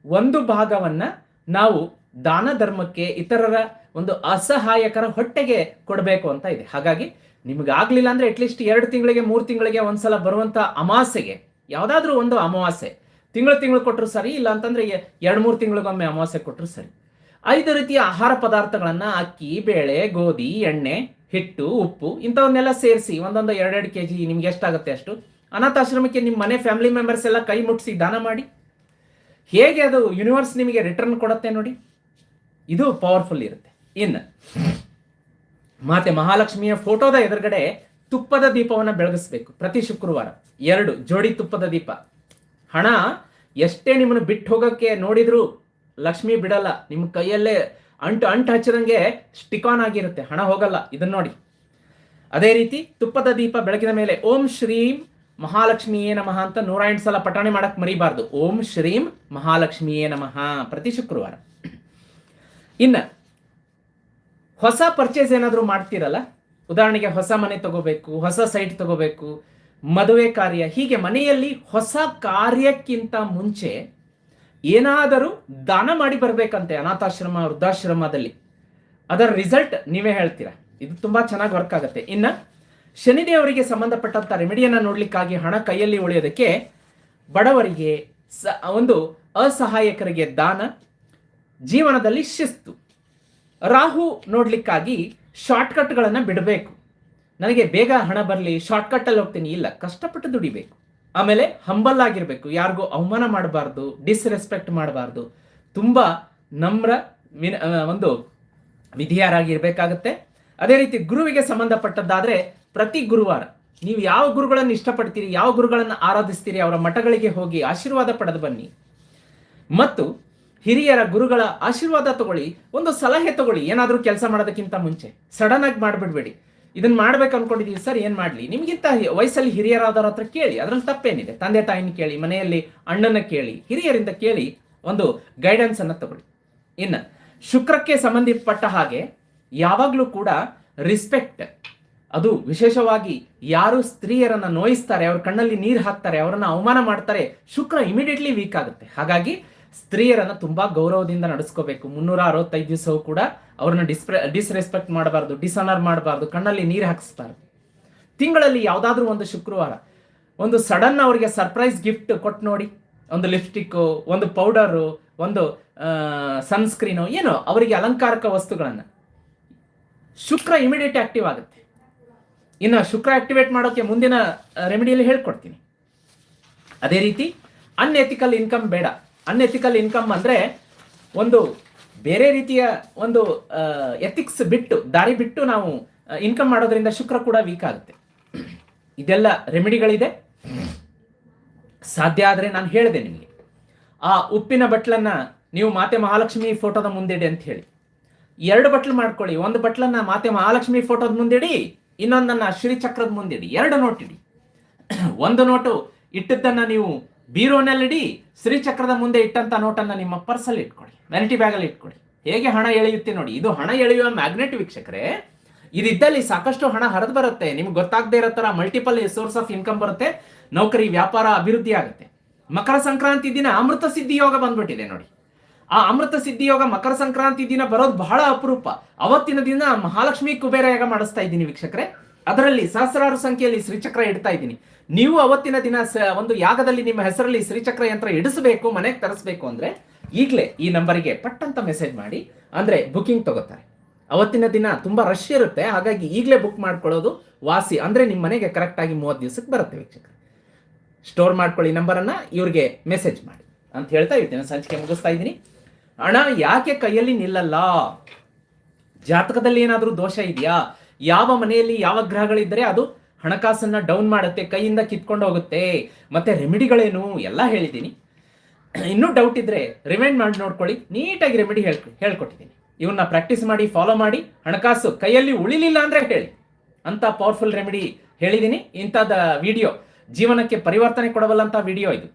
ಒಂದು ಭಾಗವನ್ನ ನಾವು ದಾನ ಧರ್ಮಕ್ಕೆ ಇತರರ ಒಂದು ಅಸಹಾಯಕರ ಹೊಟ್ಟೆಗೆ ಕೊಡಬೇಕು ಅಂತ ಇದೆ. ಹಾಗಾಗಿ ನಿಮಗಾಗ್ಲಿಲ್ಲ ಅಂದ್ರೆ ಅಟ್ಲೀಸ್ಟ್ ಎರಡು ತಿಂಗಳಿಗೆ, ಮೂರು ತಿಂಗಳಿಗೆ ಒಂದ್ಸಲ ಬರುವಂತ ಅಮಾಸೆಗೆ. ಯಾವುದಾದ್ರೂ ಒಂದು ಅಮಾವಾಸ್ಯೆ ತಿಂಗಳು ತಿಂಗಳು ಕೊಟ್ಟರು ಸರಿ ಇಲ್ಲ ಅಂತಂದ್ರೆ ಎರಡು ಮೂರು ತಿಂಗಳಿಗೊಮ್ಮೆ ಅಮಾವಾಸ್ಯೆ ಕೊಟ್ಟರು ಸರಿ. ಐದು ರೀತಿಯ ಆಹಾರ ಪದಾರ್ಥಗಳನ್ನು ಅಕ್ಕಿ, ಬೇಳೆ, ಗೋಧಿ, ಎಣ್ಣೆ, ಹಿಟ್ಟು, ಉಪ್ಪು ಇಂಥವನ್ನೆಲ್ಲ ಸೇರಿಸಿ ಒಂದೊಂದು ಎರಡೆರಡು ಕೆ ಜಿ ನಿಮ್ಗೆ ಎಷ್ಟಾಗುತ್ತೆ ಅಷ್ಟು. ಅನಾಥಾಶ್ರಮಕ್ಕೆ ನಿಮ್ಮ ಮನೆ ಫ್ಯಾಮಿಲಿ ಮೆಂಬರ್ಸ್ ಎಲ್ಲ ಕೈ ಮುಟ್ಟಿಸಿ ದಾನ ಮಾಡಿ. ಹೇಗೆ ಅದು ಯೂನಿವರ್ಸ್ ನಿಮಗೆ ರಿಟರ್ನ್ ಕೊಡುತ್ತೆ ನೋಡಿ. ಇದು ಪವರ್ಫುಲ್ ಇರುತ್ತೆ. ಇನ್ನು ಮಾತೆ ಮಹಾಲಕ್ಷ್ಮಿಯ ಫೋಟೋದ ಎದುರುಗಡೆ ತುಪ್ಪದ ದೀಪವನ್ನು ಬೆಳಗಿಸ್ಬೇಕು. ಪ್ರತಿ ಶುಕ್ರವಾರ. ಎರಡು, ಜೋಡಿ ತುಪ್ಪದ ದೀಪ. ಹಣ, ಎಷ್ಟೇ ನಿಮ್ಮನ್ನು ಬಿಟ್ಟು ಹೋಗೋಕ್ಕೆ ನೋಡಿದ್ರು ಲಕ್ಷ್ಮಿ ಬಿಡಲ್ಲ. ನಿಮ್ಮ ಕೈಯಲ್ಲೇ ಅಂಟು ಅಂಟು ಹಚ್ಚಿದಂಗೆ ಸ್ಟಿಕಾನ್ ಆಗಿರುತ್ತೆ. ಹಣ ಹೋಗಲ್ಲ. ಇದನ್ನ ನೋಡಿ. ಅದೇ ರೀತಿ ತುಪ್ಪದ ದೀಪ ಬೆಳಗಿದ ಮೇಲೆ ಓಂ ಶ್ರೀಂ ಮಹಾಲಕ್ಷ್ಮಿಯೇ ನಮಃ ಅಂತ ನೂರ ಎಂಟು ಸಲ ಪಟಾಣಿ ಮಾಡಕ್ ಮರಿಬಾರ್ದು. ಓಂ ಶ್ರೀಂ ಮಹಾಲಕ್ಷ್ಮಿಯೇ ನಮಃ ಪ್ರತಿ ಶುಕ್ರವಾರ. ಇನ್ನ ಹೊಸ ಪರ್ಚೇಸ್ ಏನಾದರೂ ಮಾಡ್ತೀರಲ್ಲ? ಉದಾಹರಣೆಗೆ ಹೊಸ ಮನೆ ತಗೋಬೇಕು, ಹೊಸ ಸೈಟ್ ತಗೋಬೇಕು, ಮದುವೆ ಕಾರ್ಯ, ಹೀಗೆ ಮನೆಯಲ್ಲಿ ಹೊಸ ಕಾರ್ಯಕ್ಕಿಂತ ಮುಂಚೆ ಏನಾದರೂ ದಾನ ಮಾಡಿ ಬರಬೇಕಂತೆ ಅನಾಥಾಶ್ರಮ, ವೃದ್ಧಾಶ್ರಮದಲ್ಲಿ. ಅದರ ರಿಸಲ್ಟ್ ನೀವೇ ಹೇಳ್ತೀರಾ? ಇದು ತುಂಬಾ ಚೆನ್ನಾಗಿ ವರ್ಕ್ ಆಗುತ್ತೆ. ಇನ್ನ ಶನಿದೇವರಿಗೆ ಸಂಬಂಧಪಟ್ಟಂಥ ರೆಮಿಡಿಯನ್ನ ನೋಡಲಿಕ್ಕಾಗಿ ಹಣ ಕೈಯಲ್ಲಿ ಉಳಿಯೋದಕ್ಕೆ ಬಡವರಿಗೆ ಸ ಒಂದು ಅಸಹಾಯಕರಿಗೆ ದಾನ, ಜೀವನದಲ್ಲಿ ಶಿಸ್ತು. ರಾಹು ನೋಡ್ಲಿಕ್ಕಾಗಿ ಶಾರ್ಟ್ಕಟ್ಗಳನ್ನು ಬಿಡಬೇಕು. ನನಗೆ ಬೇಗ ಹಣ ಬರಲಿ, ಶಾರ್ಟ್ಕಟ್ಟಲ್ಲಿ ಹೋಗ್ತೀನಿ, ಇಲ್ಲ, ಕಷ್ಟಪಟ್ಟು ದುಡಿಬೇಕು. ಆಮೇಲೆ ಹಂಬಲ್ ಆಗಿರಬೇಕು, ಯಾರಿಗೂ ಅವಮಾನ ಮಾಡಬಾರ್ದು ಡಿಸ್ರೆಸ್ಪೆಕ್ಟ್ ಮಾಡಬಾರ್ದು. ತುಂಬ ನಮ್ರ ವಿನ ಒಂದು ವಿಧಿಯಾರಾಗಿರ್ಬೇಕಾಗತ್ತೆ. ಅದೇ ರೀತಿ ಗುರುವಿಗೆ ಸಂಬಂಧಪಟ್ಟದ್ದಾದರೆ ಪ್ರತಿ ಗುರುವಾರ ನೀವು ಯಾವ ಗುರುಗಳನ್ನು ಇಷ್ಟಪಡ್ತೀರಿ, ಯಾವ ಗುರುಗಳನ್ನು ಆರಾಧಿಸ್ತೀರಿ, ಅವರ ಮಠಗಳಿಗೆ ಹೋಗಿ ಆಶೀರ್ವಾದ ಪಡೆದು ಬನ್ನಿ. ಮತ್ತು ಹಿರಿಯರ ಗುರುಗಳ ಆಶೀರ್ವಾದ ತಗೊಳ್ಳಿ, ಒಂದು ಸಲಹೆ ತಗೊಳ್ಳಿ, ಏನಾದರೂ ಕೆಲಸ ಮಾಡೋದಕ್ಕಿಂತ ಮುಂಚೆ. ಸಡನ್ ಆಗಿ ಮಾಡಿಬಿಡ್ಬೇಡಿ. ಇದನ್ನ ಮಾಡ್ಬೇಕು ಅನ್ಕೊಂಡಿದೀವಿ, ಸರ್, ಏನ್ ಮಾಡ್ಲಿ? ನಿಮ್ಗಿಂತ ವಯಸ್ಸಲ್ಲಿ ಹಿರಿಯರಾದವ್ರ ಹತ್ರ ಕೇಳಿ, ಅದ್ರಲ್ಲಿ ತಪ್ಪೇನಿದೆ. ತಂದೆ ತಾಯಿನ ಕೇಳಿ, ಮನೆಯಲ್ಲಿ ಅಣ್ಣನ ಕೇಳಿ, ಹಿರಿಯರಿಂದ ಕೇಳಿ ಒಂದು ಗೈಡೆನ್ಸ್ ಅನ್ನ ತಗೊಳ್ಳಿ. ಇನ್ನ, ಶುಕ್ರಕ್ಕೆ ಸಂಬಂಧಪಟ್ಟ ಹಾಗೆ ಯಾವಾಗಲೂ ಕೂಡ ರಿಸ್ಪೆಕ್ಟ್ ಅದು ವಿಶೇಷವಾಗಿ ಯಾರು ಸ್ತ್ರೀಯರನ್ನ ನೋಯಿಸ್ತಾರೆ, ಅವ್ರ ಕಣ್ಣಲ್ಲಿ ನೀರು ಹಾಕ್ತಾರೆ, ಅವರನ್ನ ಅವಮಾನ ಮಾಡ್ತಾರೆ, ಶುಕ್ರ ಇಮಿಡಿಯೇಟ್ಲಿ ವೀಕ್ ಆಗುತ್ತೆ. ಹಾಗಾಗಿ ಸ್ತ್ರೀಯರನ್ನ ತುಂಬಾ ಗೌರವದಿಂದ ನಡೆಸ್ಕೋಬೇಕು. ಮುನ್ನೂರ ಅರವತ್ತೈದು ದಿವಸವೂ ಕೂಡ ಅವ್ರನ್ನ ಡಿಸ್ಪ್ರೆ, ಡಿಸ್ರೆಸ್ಪೆಕ್ಟ್ ಮಾಡಬಾರ್ದು ಡಿಸನರ್ ಮಾಡಬಾರ್ದು, ಕಣ್ಣಲ್ಲಿ ನೀರು ಹಾಕಿಸ್ಬಾರ್ದು ತಿಂಗಳಲ್ಲಿ ಯಾವುದಾದ್ರೂ ಒಂದು ಶುಕ್ರವಾರ, ಒಂದು ಸಡನ್ ಅವರಿಗೆ ಸರ್ಪ್ರೈಸ್ ಗಿಫ್ಟ್ ಕೊಟ್ಟು ನೋಡಿ, ಒಂದು ಲಿಪ್ಸ್ಟಿಕ್ಕು, ಒಂದು ಪೌಡರು, ಒಂದು ಸನ್ಸ್ಕ್ರೀನು, ಏನೋ ಅವರಿಗೆ ಅಲಂಕಾರಕ ವಸ್ತುಗಳನ್ನು. ಶುಕ್ರ ಇಮಿಡಿಯೇಟ್ ಆಕ್ಟಿವ್ ಆಗುತ್ತೆ. ಇನ್ನು ಶುಕ್ರ ಆಕ್ಟಿವೇಟ್ ಮಾಡೋಕೆ ಮುಂದಿನ ರೆಮಿಡಿಯಲ್ಲಿ ಹೇಳ್ಕೊಡ್ತೀನಿ. ಅದೇ ರೀತಿ, ಅನ್ಎಥಿಕಲ್ ಇನ್ಕಮ್ ಬೇಡ. ಅನ್ಎಥಿಕಲ್ ಇನ್ಕಮ್ ಅಂದ್ರೆ ಒಂದು ಬೇರೆ ರೀತಿಯ ಒಂದು ಎಥಿಕ್ಸ್ ಬಿಟ್ಟು, ದಾರಿ ಬಿಟ್ಟು ನಾವು ಇನ್ಕಮ್ ಮಾಡೋದ್ರಿಂದ ಶುಕ್ರ ಕೂಡ ವೀಕ್ ಆಗುತ್ತೆ. ಇದೆಲ್ಲ ರೆಮಿಡಿಗಳಿದೆ ಸಾಧ್ಯ ಆದರೆ ನಾನು ಹೇಳಿದೆ ನಿಮಗೆ. ಆ ಉಪ್ಪಿನ ಬಟ್ಲನ್ನು ನೀವು ಮಾತೆ ಮಹಾಲಕ್ಷ್ಮಿ ಫೋಟೋದ ಮುಂದಿಡಿ ಅಂತ ಹೇಳಿ. ಎರಡು ಬಟ್ಲು ಮಾಡ್ಕೊಳ್ಳಿ. ಒಂದು ಬಟ್ಲನ್ನ ಮಾತೆ ಮಹಾಲಕ್ಷ್ಮಿ ಫೋಟೋದ ಮುಂದಿಡಿ, ಇನ್ನೊಂದನ್ನ ಶ್ರೀಚಕ್ರದ ಮುಂದಿಡಿ. ಎರಡು ನೋಟ್ ಇಡಿ. ಒಂದು ನೋಟು ಇಟ್ಟದ್ದನ್ನ ನೀವು ಬೀರೋನಲ್ಲಿಡಿ ಶ್ರೀಚಕ್ರದ ಮುಂದೆ ಇಟ್ಟಂತ ನೋಟನ್ನ ನಿಮ್ಮ ಪರ್ಸಲ್ಲಿ ಇಟ್ಕೊಳ್ಳಿ ವೆನಿಟಿ ಬ್ಯಾಗಲ್ಲಿ ಇಟ್ಕೊಳ್ಳಿ ಹೇಗೆ ಹಣ ಎಳೆಯುತ್ತೆ ನೋಡಿ. ಇದು ಹಣ ಎಳೆಯುವ ಮ್ಯಾಗ್ನೆಟ್ ವೀಕ್ಷಕರೇ. ಇದಿದ್ದಲ್ಲಿ ಸಾಕಷ್ಟು ಹಣ ಹರಿದು ಬರುತ್ತೆ. ನಿಮ್ಗೆ ಗೊತ್ತಾಗದೇ ಇರೋ ತರ ಮಲ್ಟಿಪಲ್ ಸೋರ್ಸ್ ಆಫ್ ಇನ್ಕಮ್ ಬರುತ್ತೆ. ನೌಕರಿ, ವ್ಯಾಪಾರ, ಅಭಿವೃದ್ಧಿ ಆಗುತ್ತೆ. ಮಕರ ಸಂಕ್ರಾಂತಿ ದಿನ ಅಮೃತ ಸಿದ್ಧಿ ಯೋಗ ಬಂದ್ಬಿಟ್ಟಿದೆ ನೋಡಿ. ಆ ಅಮೃತ ಸಿದ್ಧಿ ಯೋಗ ಮಕರ ಸಂಕ್ರಾಂತಿ ದಿನ ಬರೋದು ಬಹಳ ಅಪರೂಪ. ಅವತ್ತಿನ ದಿನ ಮಹಾಲಕ್ಷ್ಮಿ ಕುಬೇರ ಯಾಗ ಮಾಡಿಸ್ತಾ ಇದ್ದೀನಿ ವೀಕ್ಷಕರೇ. ಅದರಲ್ಲಿ ಸಹಸ್ರಾರು ಸಂಖ್ಯೆಯಲ್ಲಿ ಶ್ರೀಚಕ್ರ ಇಡ್ತಾ ಇದ್ದೀನಿ. ನೀವು ಅವತ್ತಿನ ದಿನ ಒಂದು ಯಾಗದಲ್ಲಿ ನಿಮ್ಮ ಹೆಸರಲ್ಲಿ ಶ್ರೀಚಕ್ರ ಯಂತ್ರ ಇಡಿಸಬೇಕು, ಮನೆಗೆ ತರಿಸ್ಬೇಕು ಅಂದರೆ ಈಗಲೇ ಈ ನಂಬರಿಗೆ ಪಟ್ಟಂತ ಮೆಸೇಜ್ ಮಾಡಿ, ಅಂದರೆ ಬುಕಿಂಗ್ ತಗೋತಾರೆ. ಅವತ್ತಿನ ದಿನ ತುಂಬ ರಶ್ ಇರುತ್ತೆ, ಹಾಗಾಗಿ ಈಗಲೇ ಬುಕ್ ಮಾಡ್ಕೊಳ್ಳೋದು ವಾಸಿ ಅಂದರೆ ನಿಮ್ಮ ಮನೆಗೆ ಕರೆಕ್ಟಾಗಿ ಮೂವತ್ತು ದಿವಸಕ್ಕೆ ಬರುತ್ತೆ ವೀಕ್ಷಕರು. ಸ್ಟೋರ್ ಮಾಡ್ಕೊಳ್ಳಿ ನಂಬರನ್ನು, ಇವ್ರಿಗೆ ಮೆಸೇಜ್ ಮಾಡಿ ಅಂತ ಹೇಳ್ತಾ ಇರ್ತೀನಿ, ಸಂಚಿಕೆ ಮುಗಿಸ್ತಾ ಇದ್ದೀನಿ. ಹಣ ಯಾಕೆ ಕೈಯಲ್ಲಿ ನಿಲ್ಲಲ್ಲ? ಜಾತಕದಲ್ಲಿ ಏನಾದರೂ ದೋಷ ಇದೆಯಾ? ಯಾವ ಮನೆಯಲ್ಲಿ ಯಾವ ಗ್ರಹಗಳಿದ್ದರೆ ಅದು ಹಣಕಾಸನ್ನ ಡೌನ್ ಮಾಡುತ್ತೆ, ಕೈಯಿಂದ ಕಿತ್ಕೊಂಡು ಹೋಗುತ್ತೆ. ಮತ್ತೆ ರೆಮಿಡಿಗಳೇನು ಎಲ್ಲ ಹೇಳಿದ್ದೀನಿ. ಇನ್ನೂ ಡೌಟ್ ಇದ್ದರೆ ರಿಮೈಂಡ್ ಮಾಡಿ, ನೋಡ್ಕೊಳ್ಳಿ. ನೀಟಾಗಿ ರೆಮಿಡಿ ಹೇಳ್ಕೊ, ಹೇಳ್ಕೊಟ್ಟಿದ್ದೀನಿ. ಇವನ್ನ ಪ್ರಾಕ್ಟೀಸ್ ಮಾಡಿ ಫಾಲೋ ಮಾಡಿ, ಹಣಕಾಸು ಕೈಯಲ್ಲಿ ಉಳಿಲಿಲ್ಲ ಅಂದ್ರೆ ಹೇಳಿ. ಅಂತ ಪವರ್ಫುಲ್ ರೆಮಿಡಿ ಹೇಳಿದ್ದೀನಿ. ಇಂಥದ ವಿಡಿಯೋ ಜೀವನಕ್ಕೆ ಪರಿವರ್ತನೆ ಕೊಡಬಲ್ಲಂತ ವಿಡಿಯೋ ಇದು.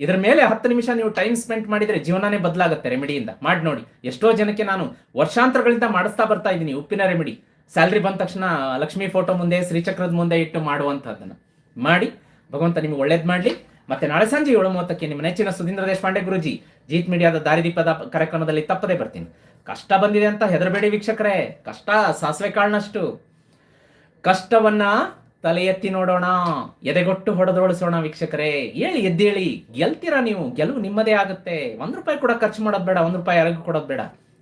ಇದರ ಮೇಲೆ ಹತ್ತು ನಿಮಿಷ ನೀವು ಟೈಮ್ ಸ್ಪೆಂಡ್ ಮಾಡಿದ್ರೆ ಜೀವನನೇ ಬದಲಾಗುತ್ತೆ ರೆಮಿಡಿಯಿಂದ ಮಾಡಿ ನೋಡಿ. ಎಷ್ಟೋ ಜನಕ್ಕೆ ನಾನು ವರ್ಷಾಂತರಗಳಿಂದ ಮಾಡಿಸ್ತಾ ಬರ್ತಾ ಇದ್ದೀನಿ ಉಪ್ಪಿನ ರೆಮಿಡಿ ಸ್ಯಾಲ್ರಿ ಬಂದ ತಕ್ಷಣ ಲಕ್ಷ್ಮಿ ಫೋಟೋ ಮುಂದೆ, ಶ್ರೀಚಕ್ರದ ಮುಂದೆ ಇಟ್ಟು ಮಾಡುವಂಥದ್ದನ್ನು ಮಾಡಿ, ಭಗವಂತ ನಿಮ್ಗೆ ಒಳ್ಳೇದು ಮಾಡಲಿ. ಮತ್ತೆ ನಾಳೆ ಸಂಜೆ ಏಳು ಮೂವತ್ತಕ್ಕೆ ನಿಮ್ಮ ನೆಚ್ಚಿನ ಸುಧೀಂದ್ರ ದೇಶಪಾಂಡೆ ಗುರುಜಿ, ಜೀತ್ ಮೀಡಿಯಾದ ದಾರಿದೀಪದ ಕಾರ್ಯಕ್ರಮದಲ್ಲಿ ತಪ್ಪದೇ ಬರ್ತೀನಿ. ಕಷ್ಟ ಬಂದಿದೆ ಅಂತ ಹೆದರಬೇಡಿ ವೀಕ್ಷಕರೇ. ಕಷ್ಟ ಸಾಸಿವೆ ಕಾಳನಷ್ಟು. ಕಷ್ಟವನ್ನ ತಲೆ ಎತ್ತಿ ನೋಡೋಣ, ಎದೆಗೊಟ್ಟು ಹೊಡೆದೋಳಿಸೋಣ ವೀಕ್ಷಕರೇ. ಹೇಳಿ, ಎದ್ದೇಳಿ. ಗೆಲ್ತೀರಾ ನೀವು? ಗೆಲುವು ನಿಮ್ಮದೇ ಆಗುತ್ತೆ. ಒಂದ್ ರೂಪಾಯಿ ಕೂಡ ಖರ್ಚು ಮಾಡೋದು ಬೇಡ, ಒಂದ್ ರೂಪಾಯಿ ಯಾರಿಗೂ ಕೊಡೋದು ಬೇಡ.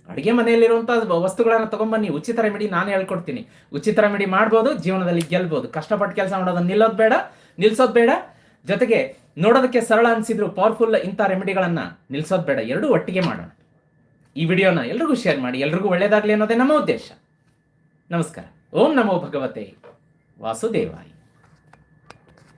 ಅಡುಗೆ ಮನೆಯಲ್ಲಿರುವಂಥ ವಸ್ತುಗಳನ್ನ ತಗೊಂಬನ್ನಿ ಉಚಿತ ರೆಮಿಡಿ ನಾನು ಹೇಳ್ಕೊಡ್ತೀನಿ. ಉಚಿತ ರೆಮಿಡಿ ಮಾಡ್ಬೋದು, ಜೀವನದಲ್ಲಿ ಗೆಲ್ಬೋದು. ಕಷ್ಟಪಟ್ಟು ಕೆಲಸ ಮಾಡೋದನ್ನ ನಿಲ್ಲೋದು ಬೇಡ, ನಿಲ್ಸೋದು ಬೇಡ. ಜೊತೆಗೆ ನೋಡೋದಕ್ಕೆ ಸರಳ ಅನ್ಸಿದ್ರು ಪವರ್ಫುಲ್ ಇಂಥ ರೆಮಿಡಿಗಳನ್ನ ನಿಲ್ಸೋದು ಬೇಡ. ಎರಡೂ ಒಟ್ಟಿಗೆ ಮಾಡೋಣ. ಈ ವಿಡಿಯೋನ ಎಲ್ರಿಗೂ ಶೇರ್ ಮಾಡಿ, ಎಲ್ರಿಗೂ ಒಳ್ಳೇದಾಗ್ಲಿ ಅನ್ನೋದೇ ನಮ್ಮ ಉದ್ದೇಶ. ನಮಸ್ಕಾರ. ಓಂ ನಮೋ ಭಗವತೆ. ವಾಸುದೇವಾಯ.